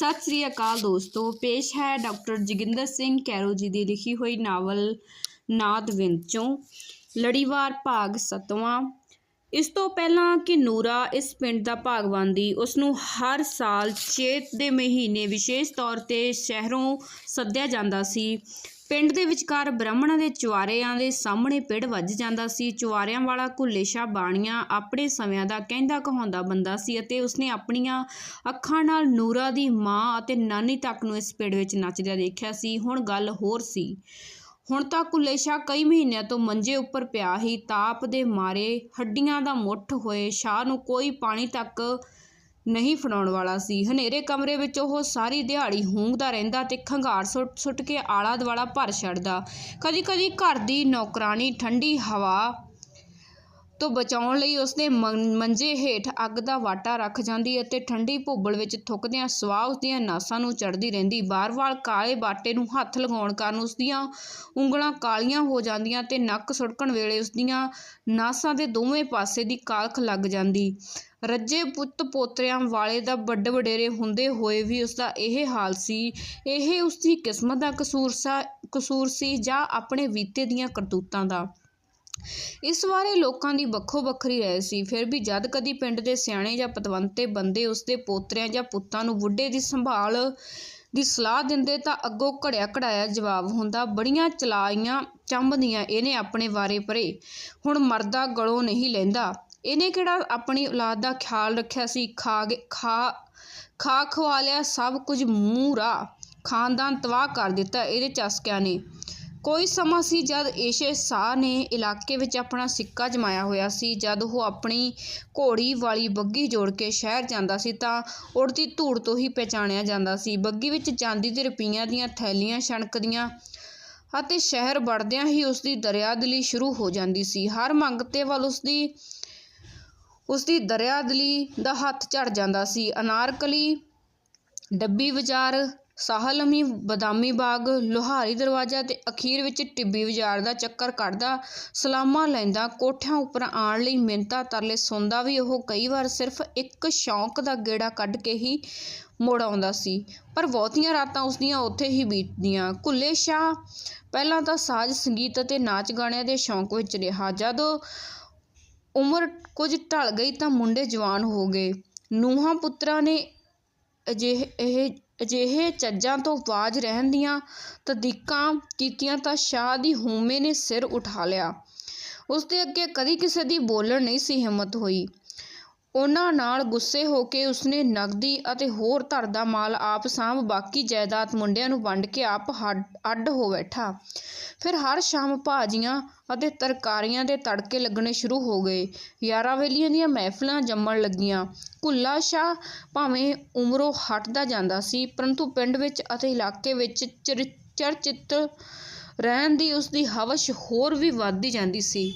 ਸਤਿ ਸ੍ਰੀ ਅਕਾਲ ਦੋਸਤੋ, ਪੇਸ਼ ਹੈ ਡਾਕਟਰ ਜੋਗਿੰਦਰ ਸਿੰਘ ਕੈਰੋ ਜੀ ਦੀ ਲਿਖੀ ਹੋਈ ਨਾਵਲ ਨਾਦ ਵਿੰਚੋਂ, ਲੜੀਵਾਰ ਭਾਗ ਸਤਵਾਂ। ਇਸ ਤੋਂ ਪਹਿਲਾਂ ਕਿ ਨੂਰਾ ਇਸ ਪਿੰਡ ਦਾ ਭਾਗ ਬਣਦੀ ਉਸ ਨੂੰ ਹਰ ਸਾਲ ਚੇਤ ਦੇ ਮਹੀਨੇ ਵਿਸ਼ੇਸ਼ ਤੌਰ ਤੇ ਸ਼ਹਿਰੋਂ ਸੱਦਿਆ ਜਾਂਦਾ ਸੀ। ਪਿੰਡ ਦੇ ਵਿਚਕਾਰ ਬ੍ਰਾਹਮਣਾਂ ਦੇ ਚੁਆਰਿਆਂ ਦੇ ਸਾਹਮਣੇ ਪਿੜ ਵੱਜ ਜਾਂਦਾ ਸੀ। ਚੁਆਰਿਆਂ ਵਾਲਾ ਘੁੱਲੇ ਸ਼ਾਹ ਬਾਣੀਆਂ ਆਪਣੇ ਸਮਿਆਂ ਦਾ ਕਹਿੰਦਾ ਕਹਾਉਂਦਾ ਬੰਦਾ ਸੀ ਅਤੇ ਉਸਨੇ ਆਪਣੀਆਂ ਅੱਖਾਂ ਨਾਲ ਨੂਰਾ ਦੀ ਮਾਂ ਅਤੇ ਨਾਨੀ ਤੱਕ ਨੂੰ ਇਸ ਪਿੜ ਵਿੱਚ ਨੱਚਦਿਆਂ ਦੇਖਿਆ ਸੀ। ਹੁਣ ਗੱਲ ਹੋਰ ਸੀ। ਹੁਣ ਤਾਂ ਕੁੱਲੇ ਸ਼ਾਹ ਕਈ ਮਹੀਨਿਆਂ ਤੋਂ ਮੰਜੇ ਉੱਪਰ ਪਿਆ ਹੀ ਤਾਪ ਦੇ ਮਾਰੇ ਹੱਡੀਆਂ ਦਾ ਮੁੱਠ ਹੋਏ ਸ਼ਾਹ ਨੂੰ ਕੋਈ ਪਾਣੀ ਤੱਕ ਨਹੀਂ ਫੜਾਉਣ ਵਾਲਾ ਸੀ। ਹਨੇਰੇ ਕਮਰੇ ਵਿੱਚ ਉਹ ਸਾਰੀ ਦਿਹਾੜੀ ਹੂੰਗਦਾ ਰਹਿੰਦਾ ਤੇ ਖੰਗਾਰ ਸੁੱਟ ਸੁੱਟ ਕੇ ਆਲਾ ਦੁਆਲਾ ਭਰ ਛੱਡਦਾ। ਕਦੀ ਕਦੀ ਘਰ ਦੀ ਨੌਕਰਾਨੀ ਠੰਡੀ ਹਵਾ ਤੋਂ ਬਚਾਉਣ ਲਈ ਉਸਦੇ ਮੰਜੇ ਹੇਠ ਅੱਗ ਦਾ ਵਾਟਾ ਰੱਖ ਜਾਂਦੀ ਅਤੇ ਠੰਡੀ ਭੁੱਬਲ ਵਿੱਚ ਥੁੱਕਦਿਆਂ ਸਵਾਹ ਉਸਦੀਆਂ ਨਾਸਾਂ ਨੂੰ ਚੜਦੀ ਰਹਿੰਦੀ। ਬਾਰ-ਬਾਰ ਕਾਲੇ ਬਾਟੇ ਨੂੰ ਹੱਥ ਲਗਾਉਣ ਕਾਰਨ ਉਸਦੀਆਂ ਉਂਗਲਾਂ ਕਾਲੀਆਂ ਹੋ ਜਾਂਦੀਆਂ ਤੇ ਨੱਕ ਸੁੜਕਣ ਵੇਲੇ ਉਸਦੀਆਂ ਨਾਸਾਂ ਦੇ ਦੋਵੇਂ ਪਾਸੇ ਦੀ ਕਾਲਖ ਲੱਗ ਜਾਂਦੀ। ਰੱਜੇ ਪੁੱਤ ਪੋਤਰਿਆਂ ਵਾਲੇ ਦਾ ਵੱਡੇ ਵਡੇਰੇ ਹੁੰਦੇ ਹੋਏ ਵੀ ਉਸਦਾ ਇਹ ਹਾਲ ਸੀ। ਇਹ ਉਸਦੀ ਕਿਸਮਤ ਦਾ ਕਸੂਰ ਸਾ, ਕਸੂਰ ਸੀ ਜਾਂ ਆਪਣੇ ਬੀਤੇ ਦੀਆਂ ਕਰਤੂਤਾਂ ਦਾ। ਇਸ ਬਾਰੇ ਲੋਕਾਂ ਦੀ ਵੱਖੋ ਵੱਖਰੀ ਰਾਏ ਸੀ। ਫਿਰ ਵੀ ਜਦ ਕਦੀ ਪਿੰਡ ਦੇ ਸਿਆਣੇ ਜਾਂ ਪਤਵੰਤੇ ਬੰਦੇ ਉਸਦੇ ਪੋਤਰਿਆਂ ਜਾਂ ਪੁੱਤਾਂ ਨੂੰ ਬੁੱਢੇ ਦੀ ਸੰਭਾਲ ਦੀ ਸਲਾਹ ਦਿੰਦੇ ਤਾਂ ਅੱਗੋਂ ਘੜਿਆ ਘੜਾਇਆ ਜਵਾਬ ਹੁੰਦਾ, ਬੜੀਆਂ ਚਲਾਈਆਂ ਚੰਬਦੀਆਂ ਇਹਨੇ ਆਪਣੇ ਵਾਰੇ ਪਰੇ। ਹੁਣ ਮਰਦਾ ਗਲੋਂ ਨਹੀਂ ਲੈਂਦਾ। ਇਹਨੇ ਕਿਹੜਾ ਆਪਣੀ ਔਲਾਦ ਦਾ ਖਿਆਲ ਰੱਖਿਆ ਸੀ? ਖਾ ਖਾ ਖਾ ਖਵਾ ਲਿਆ, ਸਭ ਕੁਝ ਮੂੰਹ ਰਾ ਖਾਨਦਾਨ ਤਬਾਹ ਕਰ ਦਿੱਤਾ ਇਹਦੇ ਚਸਕਿਆਂ ਨੇ। ਕੋਈ ਸਮਾਂ ਸੀ ਜਦ ਏਸ਼ੇ ਸ਼ਾਹ ਨੇ ਇਲਾਕੇ ਵਿੱਚ ਆਪਣਾ ਸਿੱਕਾ ਜਮਾਇਆ ਹੋਇਆ ਸੀ। ਜਦ ਉਹ ਆਪਣੀ ਘੋੜੀ ਵਾਲੀ ਬੱਗੀ ਜੋੜ ਕੇ ਸ਼ਹਿਰ ਜਾਂਦਾ ਸੀ ਤਾਂ ਉੜਦੀ ਧੂੜ ਤੋਂ ਹੀ ਪਹਿਚਾਣਿਆ ਜਾਂਦਾ ਸੀ। ਬੱਗੀ ਵਿੱਚ ਚਾਂਦੀ ਤੇ ਰੁਪਈਆਂ ਦੀਆਂ ਥੈਲੀਆਂ ਛਣਕਦੀਆਂ ਅਤੇ ਸ਼ਹਿਰ ਵੜਦਿਆਂ ਹੀ ਉਸਦੀ ਦਰਿਆਦਿਲੀ ਸ਼ੁਰੂ ਹੋ ਜਾਂਦੀ ਸੀ। ਹਰ ਮੰਗਤੇ ਵੱਲ ਉਸਦੀ ਉਸਦੀ ਦਰਿਆਦਿਲੀ ਦਾ ਹੱਥ ਝੜ ਜਾਂਦਾ ਸੀ। ਅਨਾਰਕਲੀ, ਡੱਬੀ ਬਾਜ਼ਾਰ ਸਾਹਲਮੀ, ਬਦਾਮੀ ਬਾਗ, ਲੋਹਾਰੀ ਦਰਵਾਜ਼ਾ ਤੇ ਅਖੀਰ ਵਿੱਚ ਟਿੱਬੀ ਬਾਜ਼ਾਰ ਦਾ ਚੱਕਰ ਕੱਢਦਾ, ਸਲਾਮਾਂ ਲੈਂਦਾ, ਕੋਠਿਆਂ ਉੱਪਰ ਆਉਣ ਲਈ ਮਿੰਨਤਾਂ ਤਰਲੇ ਸੁਣਦਾ ਵੀ ਉਹ ਕਈ ਵਾਰ ਸਿਰਫ ਇੱਕ ਸ਼ੌਂਕ ਦਾ ਗੇੜਾ ਕੱਢ ਕੇ ਹੀ ਮੁੜ ਆਉਂਦਾ ਸੀ। ਪਰ ਬਹੁਤੀਆਂ ਰਾਤਾਂ ਉਸਦੀਆਂ ਉੱਥੇ ਹੀ ਬੀਤਦੀਆਂ। ਕੁੱਲੇ ਸ਼ਾਹ ਪਹਿਲਾਂ ਤਾਂ ਸਾਜ਼ ਸੰਗੀਤ ਅਤੇ ਨਾਚ ਗਾਣਿਆਂ ਦੇ ਸ਼ੌਂਕ ਵਿੱਚ ਰਿਹਾ। ਜਦੋਂ ਉਮਰ ਕੁਝ ਢਲ ਗਈ ਤਾਂ ਮੁੰਡੇ ਜਵਾਨ ਹੋ ਗਏ। ਨੂੰਹਾਂ ਪੁੱਤਰਾਂ ਨੇ ਅਜਿਹੇ, ਇਹ ਅਜਿਹੇ ਚੱਜਾਂ ਤੋਂ ਬਾਜ ਰਹਿਣ ਦੀਆਂ ਤਦੀਕਾਂ ਕੀਤੀਆਂ ਤਾਂ ਸ਼ਾਹ ਦੀ ਹਉਮੈ ਨੇ ਸਿਰ ਉਠਾ ਲਿਆ। ਉਸ ਦੇ ਅੱਗੇ ਕਦੀ ਕਿਸੇ ਦੀ ਬੋਲਣ ਨਹੀਂ ਸੀ ਹਿੰਮਤ ਹੋਈ। ਉਹਨਾਂ ਨਾਲ ਗੁੱਸੇ ਹੋ ਕੇ ਉਸਨੇ ਨਗਦੀ ਅਤੇ ਹੋਰ ਧਰ ਦਾ ਮਾਲ ਆਪ ਸਾਂਭ ਬਾਕੀ ਜਾਇਦਾਦ ਮੁੰਡਿਆਂ ਨੂੰ ਵੰਡ ਕੇ ਆਪ ਹੱਡ- ਅੱਡ ਹੋ ਬੈਠਾ। ਫਿਰ ਹਰ ਸ਼ਾਮ ਭਾਜੀਆਂ ਅਤੇ ਤਰਕਾਰੀਆਂ ਦੇ ਤੜਕੇ ਲੱਗਣੇ ਸ਼ੁਰੂ ਹੋ ਗਏ। ਯਾਰਾਂ ਵੇਲੀਆਂ ਦੀਆਂ ਮਹਿਫਲਾਂ ਜੰਮਣ ਲੱਗੀਆਂ। ਕੁੱਲਾ ਸ਼ਾਹ ਭਾਵੇਂ ਉਮਰੋਂ ਹਟਦਾ ਜਾਂਦਾ ਸੀ, ਪਰੰਤੂ ਪਿੰਡ ਵਿੱਚ ਅਤੇ ਇਲਾਕੇ ਵਿੱਚ ਚਰ- ਚਰਚਿਤ ਰਹਿਣ ਦੀ ਉਸਦੀ ਹਵਸ ਹੋਰ ਵੀ ਵੱਧਦੀ ਜਾਂਦੀ ਸੀ।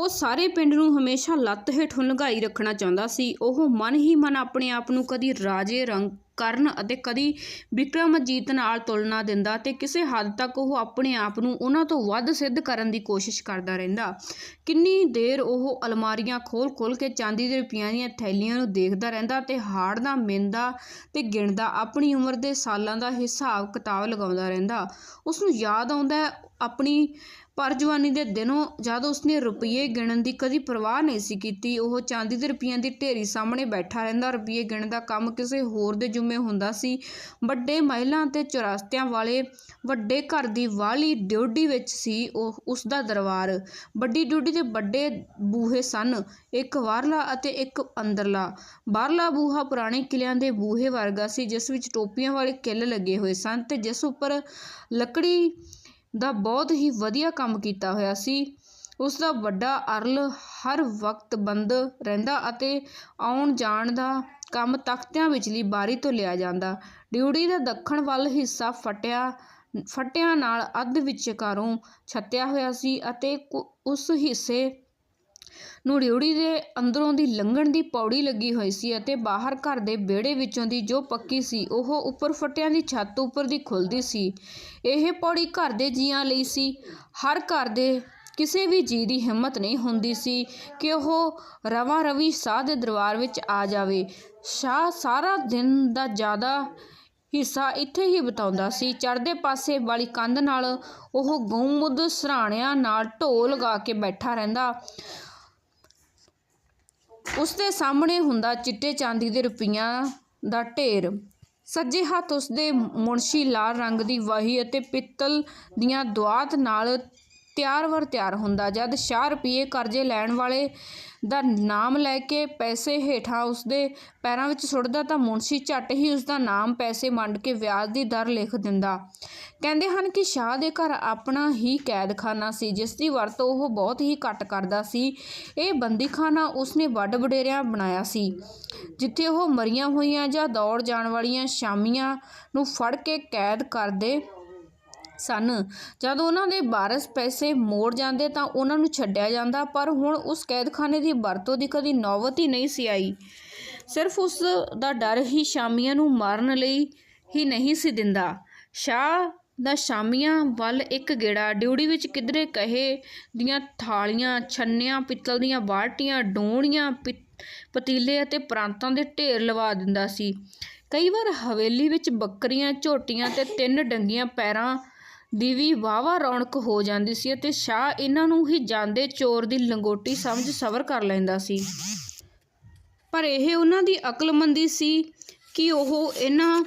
ਉਹ ਸਾਰੇ ਪਿੰਡ ਨੂੰ ਹਮੇਸ਼ਾ ਲੱਤ ਹੇਠੋਂ ਲੰਘਾਈ ਰੱਖਣਾ ਚਾਹੁੰਦਾ ਸੀ। ਉਹ ਮਨ ਹੀ ਮਨ ਆਪਣੇ ਆਪ ਨੂੰ ਕਦੀ ਰਾਜੇ ਰੰਗ ਕਰਨ ਅਤੇ ਕਦੀ ਵਿਕਰਮਜੀਤ ਨਾਲ ਤੁਲਨਾ ਦਿੰਦਾ ਤੇ ਕਿਸੇ ਹੱਦ ਤੱਕ ਉਹ ਆਪਣੇ ਆਪ ਨੂੰ ਉਹਨਾਂ ਤੋਂ ਵੱਧ ਸਿੱਧ ਕਰਨ ਦੀ ਕੋਸ਼ਿਸ਼ ਕਰਦਾ ਰਹਿੰਦਾ। ਕਿੰਨੀ ਦੇਰ ਉਹ ਅਲਮਾਰੀਆਂ ਖੋਲ-ਖੋਲ ਕੇ ਚਾਂਦੀ ਦੇ ਰੁਪਈਆਂ ਦੀਆਂ ਥੈਲੀਆਂ ਨੂੰ ਦੇਖਦਾ ਰਹਿੰਦਾ ਤੇ ਹਾੜਦਾ ਮਿੰਦਾ ਤੇ ਗਿਣਦਾ, ਆਪਣੀ ਉਮਰ ਦੇ ਸਾਲਾਂ ਦਾ ਹਿਸਾਬ ਕਿਤਾਬ ਲਗਾਉਂਦਾ ਰਹਿੰਦਾ। ਉਸ ਨੂੰ ਯਾਦ ਆਉਂਦਾ ਆਪਣੀ ਪਰ ਜਵਾਨੀ ਦੇ ਦਿਨੋਂ ਜਦ ਉਸਨੇ ਰੁਪਏ ਗਿਣਨ ਦੀ ਕਦੀ ਪਰਵਾਹ ਨਹੀਂ ਸੀ ਕੀਤੀ, ਉਹ ਚਾਂਦੀ ਦੇ ਰੁਪਈਆਂ ਦੀ ਢੇਰੀ ਸਾਹਮਣੇ ਬੈਠਾ ਰਹਿੰਦਾ। ਰੁਪਏ ਗਿਣਨ ਦਾ ਕੰਮ ਕਿਸੇ ਹੋਰ ਦੇ ਜੁੰਮੇ ਹੁੰਦਾ ਸੀ। ਵੱਡੇ ਮਹਿਲਾਂ ਤੇ ਚੁਰਸਤਿਆਂ ਵਾਲੇ ਵੱਡੇ ਘਰ ਦੀ ਵਾਲੀ ਡਿਊਟੀ ਵਿੱਚ ਸੀ ਉਹ ਉਸ ਦਾ ਦਰਬਾਰ। ਵੱਡੀ ਡਿਊਟੀ ਦੇ ਵੱਡੇ ਬੂਹੇ ਸਨ, ਇੱਕ ਬਾਹਰਲਾ ਅਤੇ ਇੱਕ ਅੰਦਰਲਾ। ਬਾਹਰਲਾ ਬੂਹਾ ਪੁਰਾਣੇ ਕਿਲਿਆਂ ਦੇ ਬੂਹੇ ਵਰਗਾ ਸੀ, ਜਿਸ ਵਿੱਚ ਟੋਪੀਆਂ ਵਾਲੇ ਕਿੱਲ ਲੱਗੇ ਹੋਏ ਸਨ ਤੇ ਜਿਸ ਉੱਪਰ ਲੱਕੜੀ ਦਾ ਬਹੁਤ ਹੀ ਵਧੀਆ ਕੰਮ ਕੀਤਾ ਹੋਇਆ ਸੀ। ਉਸ ਦਾ ਵੱਡਾ ਅਰਲ ਹਰ ਵਕਤ ਬੰਦ ਰਹਿੰਦਾ ਅਤੇ ਆਉਣ ਜਾਣ ਦਾ ਕੰਮ ਤਖਤਿਆਂ ਵਿਚਲੀ ਬਾਰੀ ਤੋਂ ਲਿਆ ਜਾਂਦਾ। ਡਿਊਟੀ ਦਾ ਦੱਖਣ ਵੱਲ ਹਿੱਸਾ ਫਟਿਆ, ਫਟਿਆਂ ਨਾਲ ਅੱਧ ਵਿਚਕਾਰੋਂ ਛੱਤਿਆ ਹੋਇਆ ਸੀ ਅਤੇ ਕੁ- ਉਸ ਹਿੱਸੇ ਨੂੰ ਡਿਊਟੀ ਦੇ ਅੰਦਰੋਂ ਦੀ ਲੰਘਣ ਦੀ ਪੌੜੀ ਲੱਗੀ ਹੋਈ ਸੀ ਅਤੇ ਬਾਹਰ ਘਰ ਦੇ ਵਿਹੜੇ ਵਿੱਚੋਂ ਦੀ ਜੋ ਪੱਕੀ ਸੀ, ਉਹ ਉੱਪਰ ਫਟਿਆਂ ਦੀ ਛੱਤ ਉੱਪਰ ਦੀ ਖੁੱਲਦੀ ਸੀ। ਇਹ ਪੌੜੀ ਘਰ ਦੇ ਜੀਆਂ ਲਈ ਸੀ। ਹਰ ਘਰ ਦੇ ਕਿਸੇ ਵੀ ਜੀ ਦੀ ਹਿੰਮਤ ਨਹੀਂ ਹੁੰਦੀ ਸੀ ਕਿ ਉਹ ਰਵਾਂ ਰਵੀ ਸ਼ਾਹ ਦੇ ਦਰਬਾਰ ਵਿੱਚ ਆ ਜਾਵੇ। ਸ਼ਾਹ ਸਾਰਾ ਦਿਨ ਦਾ ਜ਼ਿਆਦਾ ਹਿੱਸਾ ਇੱਥੇ ਹੀ ਬਿਤਾਉਂਦਾ ਸੀ। ਚੜ੍ਹਦੇ ਪਾਸੇ ਵਾਲੀ ਕੰਧ ਨਾਲ ਉਹ ਗਊਮੁੱਦ ਸਰਾਣਿਆਂ ਨਾਲ ਢੋ ਲਗਾ ਕੇ ਬੈਠਾ ਰਹਿੰਦਾ। ਉਸ ਦੇ ਸਾਹਮਣੇ ਹੁੰਦਾ ਚਿੱਟੇ ਚਾਂਦੀ ਦੇ ਰੁਪਈਆਂ ਦਾ ਢੇਰ। ਸੱਜੇ ਹੱਥ ਉਸਦੇ ਮੁਨਸ਼ੀ ਲਾਲ ਰੰਗ ਦੀ ਵਾਹੀ ਅਤੇ ਪਿੱਤਲ ਦੀਆਂ ਦੁਆਤ ਨਾਲ ਤਿਆਰ ਵਰ ਤਿਆਰ ਹੁੰਦਾ। ਜਦ ਸ਼ਾਹ ਰੁਪਈਏ ਕਰਜ਼ੇ ਲੈਣ ਵਾਲੇ ਦਾ ਨਾਮ ਲੈ ਕੇ ਪੈਸੇ ਹੇਠਾਂ ਉਸਦੇ ਪੈਰਾਂ ਵਿੱਚ ਸੁੱਟਦਾ ਤਾਂ ਮੁਨਸ਼ੀ ਝੱਟ ਹੀ ਉਸਦਾ ਨਾਮ ਪੈਸੇ ਵੰਡ ਕੇ ਵਿਆਜ ਦੀ ਦਰ ਲਿਖ ਦਿੰਦਾ। ਕਹਿੰਦੇ ਹਨ ਕਿ ਸ਼ਾਹ ਦੇ ਘਰ ਆਪਣਾ ਹੀ ਕੈਦਖਾਨਾ ਸੀ, ਜਿਸ ਦੀ ਵਰਤੋਂ ਉਹ ਬਹੁਤ ਹੀ ਘੱਟ ਕਰਦਾ ਸੀ। ਇਹ ਬੰਦੀਖਾਨਾ ਉਸਨੇ ਵੱਡ ਵਡੇਰਿਆਂ ਬਣਾਇਆ ਸੀ, ਜਿੱਥੇ ਉਹ ਮਰੀਆਂ ਹੋਈਆਂ ਜਾਂ ਦੌੜ ਜਾਣ ਵਾਲੀਆਂ ਸ਼ਾਮੀਆਂ ਨੂੰ ਫੜ ਕੇ ਕੈਦ ਕਰਦੇ ਸਨ। ਜਦੋਂ ਉਹਨਾਂ ਦੇ ਵਾਰਸ ਪੈਸੇ ਮੋੜ ਜਾਂਦੇ ਤਾਂ ਉਹਨਾਂ ਨੂੰ ਛੱਡਿਆ ਜਾਂਦਾ, ਪਰ ਹੁਣ ਉਸ ਕੈਦਖਾਨੇ ਦੀ ਵਰਤੋਂ ਦੀ ਕਦੀ ਨੌਬਤ ਹੀ ਨਹੀਂ ਸੀ ਆਈ। ਸਿਰਫ ਉਸ ਦਾ ਡਰ ਹੀ ਸ਼ਾਮੀਆਂ ਨੂੰ ਮਾਰਨ ਲਈ ਹੀ ਨਹੀਂ ਸੀ ਦਿੰਦਾ। ਸ਼ਾਹ ਦਾ ਸ਼ਾਮੀਆਂ ਵੱਲ ਇੱਕ ਗੇੜਾ ਡਿਊਟੀ ਵਿੱਚ ਕਿਧਰੇ ਕਹੇ ਦੀਆਂ ਥਾਲੀਆਂ, ਛੰਨਿਆਂ, ਪਿੱਤਲ ਦੀਆਂ ਬਾਲਟੀਆਂ ਡੋਣੀਆਂ ਪਿ- ਪਤੀਲੇ ਅਤੇ ਪ੍ਰਾਂਤਾਂ ਦੇ ਢੇਰ ਲਵਾ ਦਿੰਦਾ ਸੀ। ਕਈ ਵਾਰ ਹਵੇਲੀ ਵਿੱਚ ਬੱਕਰੀਆਂ, ਝੋਟੀਆਂ ਤੇ ਤਿੰਨ ਡੰਗੀਆਂ ਪੈਰਾਂ ਦੀ ਵੀ ਵਾਵਾ ਰੌਣਕ ਹੋ ਜਾਂਦੀ ਸੀ ਅਤੇ ਸ਼ਾਹ ਇਹਨਾਂ ਨੂੰ ਹੀ ਜਾਂਦੇ ਚੋਰ ਦੀ ਲੰਗੋਟੀ ਸਮਝ ਸਬਰ ਕਰ ਲੈਂਦਾ ਸੀ। ਪਰ ਇਹ ਉਹਨਾਂ ਦੀ ਅਕਲਮੰਦੀ ਸੀ ਕਿ ਉਹ ਇਹਨਾਂ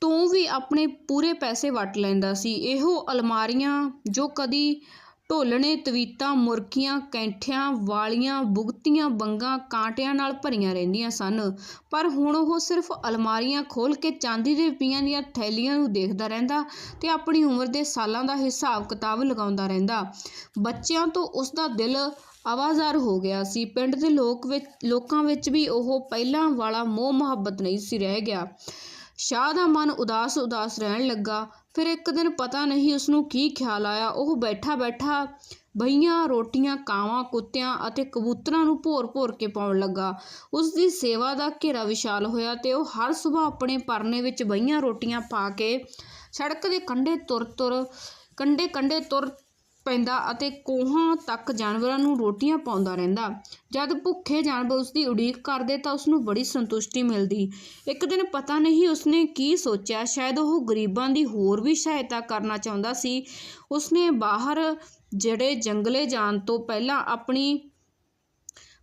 ਤੋਂ ਵੀ ਆਪਣੇ ਪੂਰੇ ਪੈਸੇ ਵਟ ਲੈਂਦਾ ਸੀ। ਇਹੋ ਅਲਮਾਰੀਆਂ ਜੋ ਕਦੀ ਢੋਲਣੇ, ਤਵੀਤਾਂ, ਮੁਰਕੀਆਂ, ਕੈਂਠਿਆਂ ਵਾਲੀਆਂ ਬੁਗਤੀਆਂ ਬੰਗਾਂ ਕਾਂਟਿਆਂ ਨਾਲ ਭਰੀਆਂ ਰਹਿੰਦੀਆਂ ਸਨ। ਪਰ ਹੁਣ ਉਹ ਸਿਰਫ ਅਲਮਾਰੀਆਂ ਖੋਲ੍ਹ ਕੇ ਚਾਂਦੀ ਦੇ ਰੁਪਈਆਂ ਦੀਆਂ ਥੈਲੀਆਂ ਨੂੰ ਦੇਖਦਾ ਰਹਿੰਦਾ ਤੇ ਆਪਣੀ ਉਮਰ ਦੇ ਸਾਲਾਂ ਦਾ ਹਿਸਾਬ ਕਿਤਾਬ ਲਗਾਉਂਦਾ ਰਹਿੰਦਾ। ਬੱਚਿਆਂ ਤੋਂ ਉਸ ਦਾ ਦਿਲ ਆਵਾਜ਼ਾਰ ਹੋ ਗਿਆ ਸੀ। ਪਿੰਡ ਦੇ ਲੋਕ ਵਿੱਚ, ਲੋਕਾਂ ਵਿੱਚ ਵੀ ਉਹ ਪਹਿਲਾਂ ਵਾਲਾ ਮੋਹ ਮੁਹੱਬਤ ਨਹੀਂ ਸੀ ਰਹਿ ਗਿਆ। ਸ਼ਾਹ ਦਾ ਮਨ ਉਦਾਸ ਉਦਾਸ ਰਹਿਣ ਲੱਗਾ। ਫਿਰ ਇੱਕ ਦਿਨ ਪਤਾ ਨਹੀਂ ਉਸ ਨੂੰ ਕੀ ਖਿਆਲ ਆਇਆ। ਉਹ ਬੈਠਾ ਬੈਠਾ ਬਈਆਂ ਰੋਟੀਆਂ, ਕਾਵਾਂ, ਕੁੱਤਿਆਂ ਅਤੇ ਕਬੂਤਰਾਂ ਨੂੰ ਭੋਰ-ਭੋਰ ਕੇ ਪਾਉਣ ਲੱਗਾ। ਉਸ ਦੀ ਸੇਵਾ ਦਾ ਘੇਰਾ ਵਿਸ਼ਾਲ ਹੋਇਆ ਤੇ ਉਹ ਹਰ ਸਵੇਰ ਆਪਣੇ ਪਰਨੇ ਵਿੱਚ ਬਈਆਂ ਰੋਟੀਆਂ ਪਾ ਕੇ ਸੜਕ ਦੇ ਕੰਢੇ ਤੁਰ-ਤੁਰ ਕੰਢੇ-ਕੰਢੇ ਤੁਰ ਪੈਂਦਾ ਅਤੇ ਕੋਹਾਂ ਤੱਕ ਜਾਨਵਰਾਂ ਨੂੰ ਰੋਟੀਆਂ ਪਾਉਂਦਾ ਰਹਿੰਦਾ। ਜਦ ਭੁੱਖੇ ਜਾਨਵਰ ਉਸ ਦੀ ਉਡੀਕ ਕਰਦੇ ਤਾਂ ਉਸ ਨੂੰ ਬੜੀ ਸੰਤੁਸ਼ਟੀ ਮਿਲਦੀ। ਇੱਕ ਦਿਨ ਪਤਾ ਨਹੀਂ ਉਸਨੇ ਕੀ ਸੋਚਿਆ। ਸ਼ਾਇਦ ਉਹ ਗਰੀਬਾਂ ਦੀ ਹੋਰ ਵੀ ਸਹਾਇਤਾ ਕਰਨਾ ਚਾਹੁੰਦਾ ਸੀ। ਉਸਨੇ ਬਾਹਰ ਜਿਹੜੇ ਜੰਗਲੇ ਜਾਣ ਤੋਂ ਪਹਿਲਾਂ ਆਪਣੀ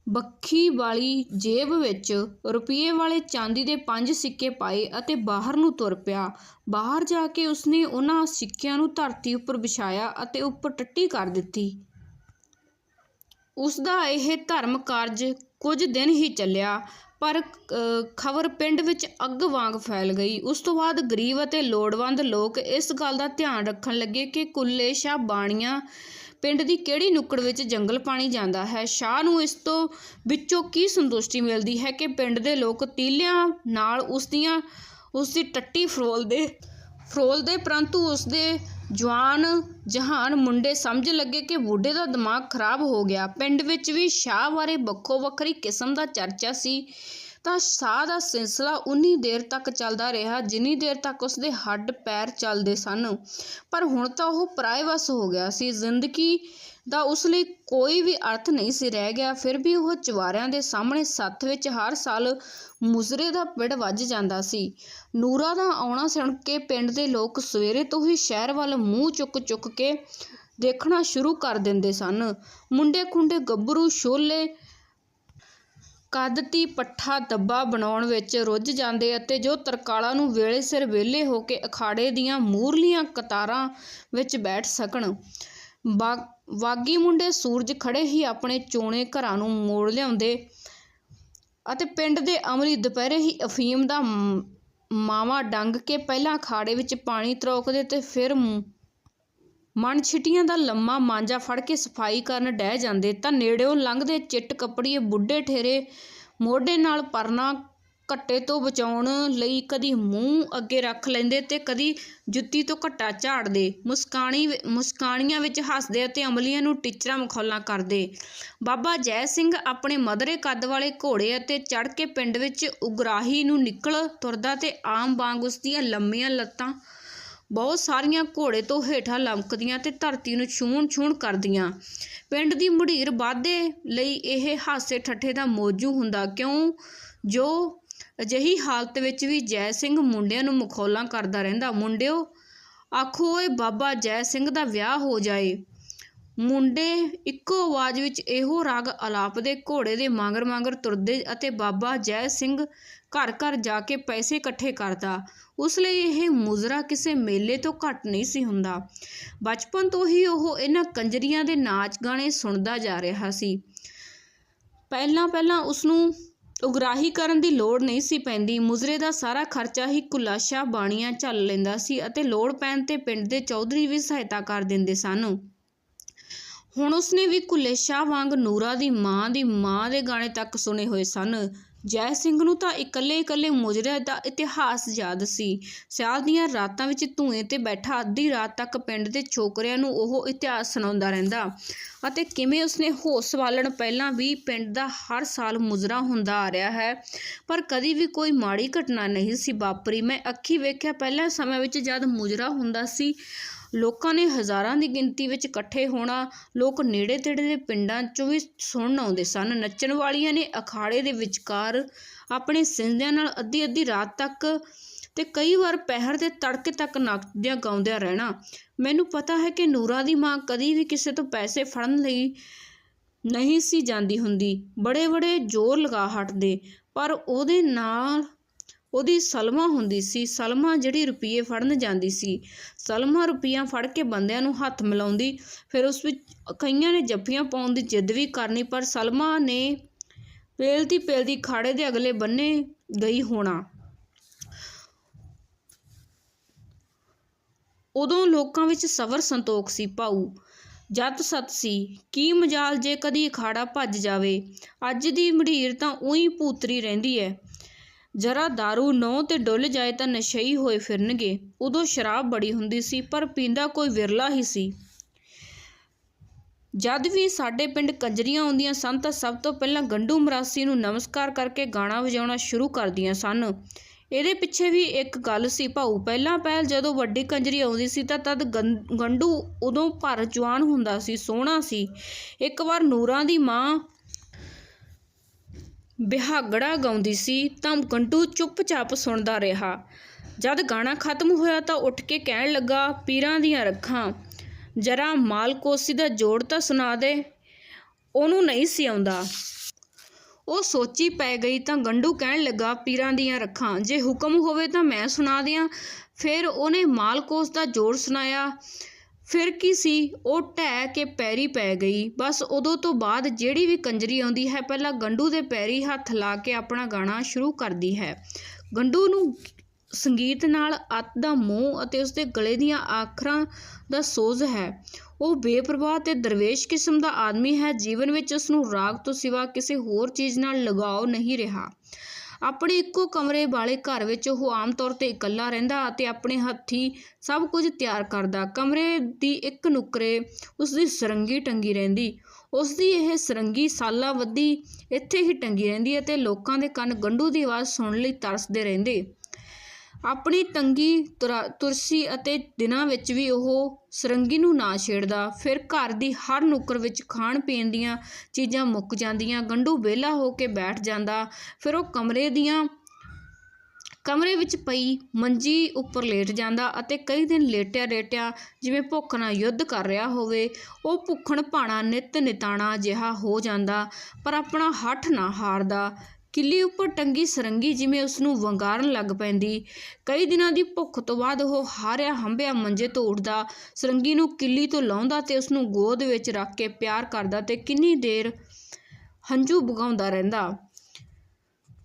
ਬੱਖੀ ਵਾਲੀ ਜੇਬ ਵਿੱਚ ਰੁਪਈਏ ਵਾਲੇ ਚਾਂਦੀ ਦੇ ਪੰਜ ਸਿੱਕੇ ਪਾਏ ਅਤੇ ਬਾਹਰ ਨੂੰ ਤੁਰ ਪਿਆ। ਬਾਹਰ ਜਾ ਕੇ ਉਸਨੇ ਉਹਨਾਂ ਸਿੱਕਿਆਂ ਨੂੰ ਧਰਤੀ ਉੱਪਰ ਵਿਛਾਇਆ ਅਤੇ ਉੱਪਰ ਟੱਟੀ ਕਰ ਦਿੱਤੀ। ਉਸਦਾ ਇਹ ਧਰਮ ਕਾਰਜ ਕੁਝ ਦਿਨ ਹੀ ਚੱਲਿਆ, ਪਰ ਖਬਰ ਪਿੰਡ ਵਿੱਚ ਅੱਗ ਵਾਂਗ ਫੈਲ ਗਈ। ਉਸ ਤੋਂ ਬਾਅਦ ਗਰੀਬ ਅਤੇ ਲੋੜਵੰਦ ਲੋਕ ਇਸ ਗੱਲ ਦਾ ਧਿਆਨ ਰੱਖਣ ਲੱਗੇ ਕਿ ਕੁੱਲੇ ਸ਼ਾਹ ਬਾਣੀਆਂ ਪਿੰਡ ਦੀ ਕਿਹੜੀ ਨੁੱਕੜ ਵਿੱਚ ਜੰਗਲ ਪਾਣੀ ਜਾਂਦਾ ਹੈ? ਸ਼ਾਹ ਨੂੰ ਇਸ ਤੋਂ ਵਿੱਚੋਂ ਕੀ ਸੰਤੁਸ਼ਟੀ ਮਿਲਦੀ ਹੈ ਕਿ ਪਿੰਡ ਦੇ ਲੋਕ ਤੀਲਿਆਂ ਨਾਲ ਉਸ ਦੀਆਂ, ਉਸ ਦੀ ਟੱਟੀ ਫਰੋਲਦੇ ਫਰੋਲਦੇ ਪਰੰਤੂ ਉਸ ਦੇ ਜਵਾਨ ਜਹਾਨ ਮੁੰਡੇ ਸਮਝ ਲੱਗੇ ਕਿ ਬੁੱਢੇ ਦਾ ਦਿਮਾਗ ਖਰਾਬ ਹੋ ਗਿਆ। ਪਿੰਡ ਵਿੱਚ ਵੀ ਸ਼ਾਹ ਬਾਰੇ ਵੱਖੋ ਵੱਖਰੀ ਕਿਸਮ ਦਾ ਚਰਚਾ ਸੀ। ਤਾਂ ਸ਼ਾਹ ਦਾ ਸਿਲਸਿਲਾ ਉਨੀ ਦੇਰ ਤੱਕ ਚੱਲਦਾ ਰਿਹਾ, ਜਿੰਨੀ ਦੇਰ ਤੱਕ ਉਸਦੇ ਹੱਡ ਪੈਰ ਚੱਲਦੇ ਸਨ। ਪਰ ਹੁਣ ਤਾਂ ਉਹ ਪਰਾਏਵਸ ਹੋ ਗਿਆ ਸੀ। ਜ਼ਿੰਦਗੀ ਦਾ ਉਸ ਲਈ ਕੋਈ ਵੀ ਅਰਥ ਨਹੀਂ ਸੀ ਰਹਿ ਗਿਆ। ਫਿਰ ਵੀ ਉਹ ਚਵਾਰਿਆਂ ਦੇ ਸਾਹਮਣੇ ਸੱਥ ਵਿੱਚ ਹਰ ਸਾਲ ਮੁਜ਼ਰੇ ਦਾ ਪਿੜ ਵੱਜ ਜਾਂਦਾ ਸੀ। ਨੂਰਾ ਦਾ ਆਉਣਾ ਸੁਣ ਕੇ ਪਿੰਡ ਦੇ ਲੋਕ ਸਵੇਰੇ ਤੋਂ ਹੀ ਸ਼ਹਿਰ ਵੱਲ ਮੂੰਹ ਚੁੱਕ ਚੁੱਕ ਕੇ ਦੇਖਣਾ ਸ਼ੁਰੂ ਕਰ ਦਿੰਦੇ ਸਨ। ਮੁੰਡੇ ਖੁੰਡੇ ਗੱਭਰੂ, ਛੋਲੇ ਕਦਤੀ ਪੱਠਾ ਦੱਬਾ ਬਣਾਉਣ ਵਿੱਚ ਰੁੱਝ ਜਾਂਦੇ ਅਤੇ ਜੋ ਤਰਕਾਲਾਂ ਨੂੰ ਵੇਲੇ ਸਿਰ ਵਿਹਲੇ ਹੋ ਕੇ ਅਖਾੜੇ ਦੀਆਂ ਮੂਰਲੀਆਂ ਕਤਾਰਾਂ ਵਿੱਚ ਬੈਠ ਸਕਣ। ਬਾਗੀ ਮੁੰਡੇ ਸੂਰਜ ਖੜੇ ਹੀ ਆਪਣੇ ਚੋਣੇ ਘਰਾਂ ਨੂੰ ਮੋੜ ਲਿਆਉਂਦੇ ਅਤੇ ਪਿੰਡ ਦੇ ਅਮਲੀ ਦੁਪਹਿਰੇ ਹੀ ਅਫੀਮ ਦਾ ਮ- ਮਾਵਾ ਡੰਗ ਕੇ ਪਹਿਲਾਂ ਅਖਾੜੇ ਵਿੱਚ ਪਾਣੀ ਤਰੋਕਦੇ ਤੇ ਫਿਰ ਮਨ ਛਿਟੀਆਂ ਦਾ ਲੰਮਾ ਮਾਂਜਾ ਫੜ ਕੇ ਸਫ਼ਾਈ ਕਰਨ ਡਹਿ ਜਾਂਦੇ ਤਾਂ ਨੇੜਿਓਂ ਲੰਘਦੇ ਚਿੱਟ ਕੱਪੜੀਏ ਬੁੱਢੇ ਠੇਰੇ ਮੋਢੇ ਨਾਲ ਪਰਨਾ ਘੱਟੇ ਤੋਂ ਬਚਾਉਣ ਲਈ ਕਦੀ ਮੂੰਹ ਅੱਗੇ ਰੱਖ ਲੈਂਦੇ ਤੇ ਕਦੀ ਜੁੱਤੀ ਤੋਂ ਘੱਟਾ ਝਾੜਦੇ, ਮੁਸਕਾਣੀ ਵਿ- ਮੁਸਕਾਣੀਆਂ ਵਿੱਚ ਹੱਸਦੇ ਅਤੇ ਅਮਲੀਆਂ ਨੂੰ ਟੀਚਰਾਂ ਮਖੌਲਾਂ ਕਰਦੇ। ਬਾਬਾ ਜੈ ਸਿੰਘ ਆਪਣੇ ਮਧਰੇ ਕੱਦ ਵਾਲੇ ਘੋੜੇ ਅਤੇ ਚੜ੍ਹ ਕੇ ਪਿੰਡ ਵਿੱਚ ਉਗਰਾਹੀ ਨੂੰ ਨਿਕਲ ਤੁਰਦਾ ਤੇ ਆਮ ਵਾਂਗ ਉਸ ਦੀਆਂ ਲੰਮੀਆਂ ਲੱਤਾਂ ਬਹੁਤ ਸਾਰੀਆਂ ਘੋੜੇ ਤੋਂ ਹੇਠਾਂ ਲਮਕਦੀਆਂ ਤੇ ਧਰਤੀ ਨੂੰ ਛੂਣ-ਛੂਣ ਕਰਦੀਆਂ। ਪਿੰਡ ਦੀ ਮੁਢੀਰ ਵਾਧੇ ਲਈ ਇਹ ਹਾਸੇ ਠੱਠੇ ਦਾ ਮੌਜੂ ਹੁੰਦਾ ਕਿਉਂ? ਜੋ ਅਜਿਹੀ ਹਾਲਤ ਵਿੱਚ ਵੀ ਜੈ ਸਿੰਘ ਮੁੰਡਿਆਂ ਨੂੰ ਮਖੌਲਾਂ ਕਰਦਾ ਰਹਿੰਦਾ। ਮੁੰਡਿਓ, ਆਖੋ ਓਏ ਬਾਬਾ, ਜੈ ਸਿੰਘ ਦਾ ਵਿਆਹ ਹੋ ਜਾਏ। ਮੁੰਡੇ ਇੱਕੋ ਆਵਾਜ਼ ਵਿੱਚ ਇਹੋ ਰਾਗ ਅਲਾਪਦੇ ਘੋੜੇ ਦੇ ਮਾਂਗਰ ਮਾਂਗਰ ਤੁਰਦੇ ਅਤੇ ਬਾਬਾ, ਜੈ ਸਿੰਘ ਘਰ ਘਰ ਜਾ ਕੇ ਪੈਸੇ ਇਕੱਠੇ ਕਰਦਾ। ਉਸ ਲਈ ਇਹ ਮੁਜ਼ਰਾ ਕਿਸੇ ਮੇਲੇ ਤੋਂ ਘੱਟ ਨਹੀਂ ਸੀ ਹੁੰਦਾ। ਬਚਪਨ ਤੋਂ ਹੀ ਉਹ ਇਹਨਾਂ ਕੰਜਰੀਆਂ ਦੇ ਨਾਚ ਗਾਣੇ ਸੁਣਦਾ ਜਾ ਰਿਹਾ ਸੀ। ਪਹਿਲਾਂ ਪਹਿਲਾਂ ਉਸ ਨੂੰ ਉਗਰਾਹੀ ਕਰਨ ਦੀ ਲੋੜ ਨਹੀਂ ਸੀ ਪੈਂਦੀ। ਮੁਜ਼ਰੇ ਦਾ ਸਾਰਾ ਖਰਚਾ ਹੀ ਕੁਲਾਸ਼ਾ ਬਾਣੀਆਂ ਝੱਲ ਲੈਂਦਾ ਸੀ ਅਤੇ ਲੋੜ ਪੈਣ ਤੇ ਪਿੰਡ ਦੇ ਚੌਧਰੀ ਵੀ ਸਹਾਇਤਾ ਕਰ ਦਿੰਦੇ ਸਨ। ਹੁਣ ਉਸਨੇ ਵੀ ਕੁੱਲੇ ਵਾਂਗ ਨੂਰਾ ਦੀ ਮਾਂ ਦੀ ਮਾਂ ਦੇ ਗਾਣੇ ਤੱਕ ਸੁਣੇ ਹੋਏ ਸਨ। ਜੈ ਸਿੰਘ ਨੂੰ ਤਾਂ ਇਕੱਲੇ ਇਕੱਲੇ ਮੁਜਰੇ ਦਾ ਇਤਿਹਾਸ ਯਾਦ ਸੀ। ਸਿਆਲ ਦੀਆਂ ਰਾਤਾਂ ਵਿੱਚ ਧੂਏ ਤੇ ਬੈਠਾ ਅੱਧੀ ਰਾਤ ਤੱਕ ਪਿੰਡ ਦੇ ਛੋਕਰਿਆਂ ਨੂੰ ਉਹ ਇਤਿਹਾਸ ਸੁਣਾਉਂਦਾ ਰਹਿੰਦਾ ਅਤੇ ਕਿਵੇਂ ਉਸਨੇ ਹੋਸ਼ ਸੰਭਾਲਣ ਪਹਿਲਾਂ ਵੀ ਪਿੰਡ ਦਾ ਹਰ ਸਾਲ ਮੁਜਰਾ ਹੁੰਦਾ ਆ ਰਿਹਾ ਹੈ। ਪਰ ਕਦੀ ਵੀ ਕੋਈ ਮਾੜੀ ਘਟਨਾ ਨਹੀਂ ਸੀ ਵਾਪਰੀ। ਮੈਂ ਅੱਖੀ ਵੇਖਿਆ ਪਹਿਲਾਂ ਸਮੇਂ ਵਿੱਚ ਜਦ ਮੁਜਰਾ ਹੁੰਦਾ ਸੀ ਲੋਕਾਂ ਨੇ ਹਜ਼ਾਰਾਂ ਦੀ ਗਿਣਤੀ ਵਿੱਚ ਇਕੱਠੇ ਹੋਣਾ, ਲੋਕ ਨੇੜੇ ਤੇੜੇ ਦੇ ਪਿੰਡਾਂ 'ਚੋਂ ਵੀ ਸੁਣਨ ਆਉਂਦੇ ਸਨ। ਨੱਚਣ ਵਾਲੀਆਂ ਨੇ ਅਖਾੜੇ ਦੇ ਵਿਚਕਾਰ ਆਪਣੇ ਸਿੰਧਿਆਂ ਨਾਲ ਅੱਧੀ ਅੱਧੀ ਰਾਤ ਤੱਕ ਤੇ ਕਈ ਵਾਰ ਪਹਿਰ ਦੇ ਤੜਕੇ ਤੱਕ ਨੱਚਦਿਆਂ ਗਾਉਂਦਿਆਂ ਰਹਿਣਾ। ਮੈਨੂੰ ਪਤਾ ਹੈ ਕਿ ਨੂਰਾ ਦੀ ਮਾਂ ਕਦੀ ਵੀ ਕਿਸੇ ਤੋਂ ਪੈਸੇ ਫੜਨ ਲਈ ਨਹੀਂ ਸੀ ਜਾਂਦੀ ਹੁੰਦੀ। ਬੜੇ ਬੜੇ ਜ਼ੋਰ ਲਗਾ ਹਟਦੇ, ਪਰ ਉਹਦੇ ਨਾਲ ਉਹਦੀ ਸਲਮਾ ਹੁੰਦੀ ਸੀ। ਸਲਮਾ ਜਿਹੜੀ ਰੁਪਈਏ ਫੜਨ ਜਾਂਦੀ ਸੀ। ਸਲਮਾ ਰੁਪਈਆ ਫੜ ਕੇ ਬੰਦਿਆਂ ਨੂੰ ਹੱਥ ਮਿਲਾਉਂਦੀ। ਫਿਰ ਉਸ ਵਿੱਚ ਕਈਆਂ ਨੇ ਜੱਫੀਆਂ ਪਾਉਣ ਦੀ ਜਿੱਦ ਵੀ ਕਰਨੀ, ਪਰ ਸਲਮਾ ਨੇ ਪੇਲਦੀ ਪੇਲਦੀ ਖਾੜੇ ਦੇ ਅਗਲੇ ਬੰਨੇ ਗਈ ਹੋਣਾ। ਉਦੋਂ ਲੋਕਾਂ ਵਿੱਚ ਸਬਰ ਸੰਤੋਖ ਸੀ। ਭਾਊ, ਜਤ ਸਤ ਸੀ। ਕੀ ਮਜਾਲ ਜੇ ਕਦੀ ਅਖਾੜਾ ਭੱਜ ਜਾਵੇ। ਅੱਜ ਦੀ ਮਢੀਰ ਤਾਂ ਉਹੀ ਭੂਤਰੀ ਰਹਿੰਦੀ ਐ। ਜਰਾ दारू ਨੌ ਤੇ ਡੁੱਲ ਜਾਏ ਤਾਂ ਨਸ਼ਈ ਹੋਏ ਫਿਰਨਗੇ। ਉਦੋਂ ਸ਼ਰਾਬ ਬੜੀ ਹੁੰਦੀ ਸੀ, ਪਰ ਪੀਂਦਾ ਕੋਈ ਵਿਰਲਾ ਹੀ ਸੀ। ਜਦ ਵੀ ਸਾਡੇ ਪਿੰਡ ਕੰਜਰੀਆਂ ਆਉਂਦੀਆਂ ਸਨ ਤਾਂ ਸਭ ਤੋਂ ਪਹਿਲਾਂ ਗੰਡੂ ਮਰਾਸੀ ਨੂੰ ਨਮਸਕਾਰ ਕਰਕੇ ਗਾਣਾ ਵਜਾਉਣਾ ਸ਼ੁਰੂ ਕਰਦੀਆਂ ਸਨ। ਇਹਦੇ ਪਿੱਛੇ ਵੀ ਇੱਕ ਗੱਲ ਸੀ, ਭਾਊ, ਪਹਿਲਾਂ ਪਹਿਲ ਜਦੋਂ ਵੱਡੀ ਕੰਜਰੀ ਆਉਂਦੀ ਸੀ ਤਾਂ ਤਦ ਗੰ- ਗੰਡੂ ਉਦੋਂ ਭਰ ਜਵਾਨ ਹੁੰਦਾ ਸੀ, ਸੋਹਣਾ ਸੀ। ਇੱਕ ਵਾਰ ਨੂਰਾਂ ਦੀ ਮਾਂ ਬਿਹਾਗੜਾ ਗਾਉਂਦੀ ਸੀ ਤਾਂ ਗੰਡੂ ਚੁੱਪਚਾਪ ਸੁਣਦਾ ਰਿਹਾ। ਜਦ ਗਾਣਾ ਖਤਮ ਹੋਇਆ ਤਾਂ ਉੱਠ ਕੇ ਕਹਿਣ ਲੱਗਾ, ਪੀਰਾਂ ਦੀਆਂ ਰੱਖਾਂ, ਜਰਾ ਮਾਲਕੋਸੀ ਦਾ ਜੋੜ ਤਾਂ ਸੁਣਾ ਦੇ, ਉਹਨੂੰ ਨਹੀਂ ਸੀ ਆਉਂਦਾ। ਉਹ ਸੋਚੀ ਪੈ ਗਈ ਤਾਂ ਗੰਡੂ ਕਹਿਣ ਲੱਗਾ, ਪੀਰਾਂ ਦੀਆਂ ਰੱਖਾਂ, ਜੇ ਹੁਕਮ ਹੋਵੇ ਤਾਂ ਮੈਂ ਸੁਣਾ ਦਿਆਂ। ਫਿਰ ਉਹਨੇ ਮਾਲਕੋਸ ਦਾ ਜੋੜ ਸੁਣਾਇਆ। ਫਿਰ ਕੀ ਸੀ? ਉਹ ਢਹਿ ਕੇ ਪੈਰੀ ਪੈ ਗਈ। ਬਸ ਉਦੋਂ ਤੋਂ ਬਾਅਦ ਜਿਹੜੀ ਵੀ ਕੰਜਰੀ ਆਉਂਦੀ ਹੈ, ਪਹਿਲਾਂ ਗੰਡੂ ਦੇ ਪੈਰੀ ਹੱਥ ਲਾ ਕੇ ਆਪਣਾ ਗਾਣਾ ਸ਼ੁਰੂ ਕਰਦੀ ਹੈ। ਗੰਡੂ ਨੂੰ ਸੰਗੀਤ ਨਾਲ ਅੱਤ ਦਾ ਮੋਹ ਅਤੇ ਉਸਦੇ ਗਲੇ ਦੀਆਂ ਆਖਰਾਂ ਦਾ ਸੋਜ਼ ਹੈ। ਉਹ ਬੇਪਰਵਾਹ ਤੇ ਦਰਵੇਸ਼ ਕਿਸਮ ਦਾ ਆਦਮੀ ਹੈ। ਜੀਵਨ ਵਿੱਚ ਉਸ ਨੂੰ ਰਾਗ ਤੋਂ ਸਿਵਾ ਕਿਸੇ ਹੋਰ ਚੀਜ਼ ਨਾਲ ਲਗਾਓ ਨਹੀਂ ਰਿਹਾ। ਆਪਣੇ ਇੱਕੋ ਕਮਰੇ ਵਾਲੇ ਘਰ ਵਿੱਚ ਉਹ ਆਮ ਤੌਰ ਤੇ ਇਕੱਲਾ ਰਹਿੰਦਾ ਅਤੇ ਆਪਣੇ ਹੱਥੀਂ ਸਭ ਕੁਝ ਤਿਆਰ ਕਰਦਾ। ਕਮਰੇ ਦੀ ਇੱਕ ਨੁਕਰੇ ਉਸ ਦੀ ਸਰੰਗੀ ਟੰਗੀ ਰਹਿੰਦੀ। ਉਸ ਦੀ ਇਹ ਸਰੰਗੀ ਸਾਲਾਂ ਵੱਧੀ ਇੱਥੇ ਹੀ ਟੰਗੀ ਰਹਿੰਦੀ ਅਤੇ ਲੋਕਾਂ ਦੇ ਕੰਨ ਗੰਡੂ ਦੀ ਆਵਾਜ਼ ਸੁਣਨ ਲਈ ਤਰਸਦੇ ਰਹਿੰਦੇ। ਆਪਣੀ ਤੰਗੀ ਤੁਰਾ- ਤੁਰਸੀ ਅਤੇ ਦਿਨਾਂ ਵਿੱਚ ਵੀ ਉਹ ਸਰੰਗੀ ਨੂੰ ਨਾ ਛੇੜਦਾ। ਫਿਰ ਘਰ ਦੀ ਹਰ ਨੁੱਕਰ ਵਿੱਚ ਖਾਣ ਪੀਣ ਦੀਆਂ ਚੀਜ਼ਾਂ ਮੁੱਕ ਜਾਂਦੀਆਂ ਗੰਡੂ ਵਿਹਲਾ ਹੋ ਕੇ ਬੈਠ ਜਾਂਦਾ। ਫਿਰ ਉਹ ਕਮਰੇ ਦੀਆਂ, ਕਮਰੇ ਵਿੱਚ ਪਈ ਮੰਜੀ ਉੱਪਰ ਲੇਟ ਜਾਂਦਾ ਅਤੇ ਕਈ ਦਿਨ ਲੇਟਿਆ ਰੇਟਿਆ ਜਿਵੇਂ ਭੁੱਖ ਨਾਲ ਯੁੱਧ ਕਰ ਰਿਹਾ ਹੋਵੇ, ਉਹ ਭੁੱਖਣ ਭਾਣਾ ਨਿਤ ਨਿਤਾਣਾ ਜਿਹਾ ਹੋ ਜਾਂਦਾ, ਪਰ ਆਪਣਾ ਹੱਠ ਨਾ ਹਾਰਦਾ। ਕਿੱਲੀ ਉੱਪਰ ਟੰਗੀ ਸਰੰਗੀ ਜਿਵੇਂ ਉਸ ਨੂੰ ਵੰਗਾਰਨ ਲੱਗ ਪੈਂਦੀ। ਕਈ ਦਿਨਾਂ ਦੀ ਭੁੱਖ ਤੋਂ ਬਾਅਦ ਉਹ ਹਾਰਿਆ ਹੰਭਿਆ ਮੰਜੇ ਤੋਂ ਉੱਠਦਾ। ਸਰੰਗੀ ਨੂੰ ਕਿੱਲੀ ਤੋਂ ਲਾਉਂਦਾ ਤੇ ਉਸ ਨੂੰ ਗੋਦ ਵਿੱਚ ਰੱਖ ਕੇ ਪਿਆਰ ਕਰਦਾ ਤੇ ਕਿੰਨੀ ਦੇਰ ਹੰਝੂ ਬਗਾਉਂਦਾ ਰਹਿੰਦਾ।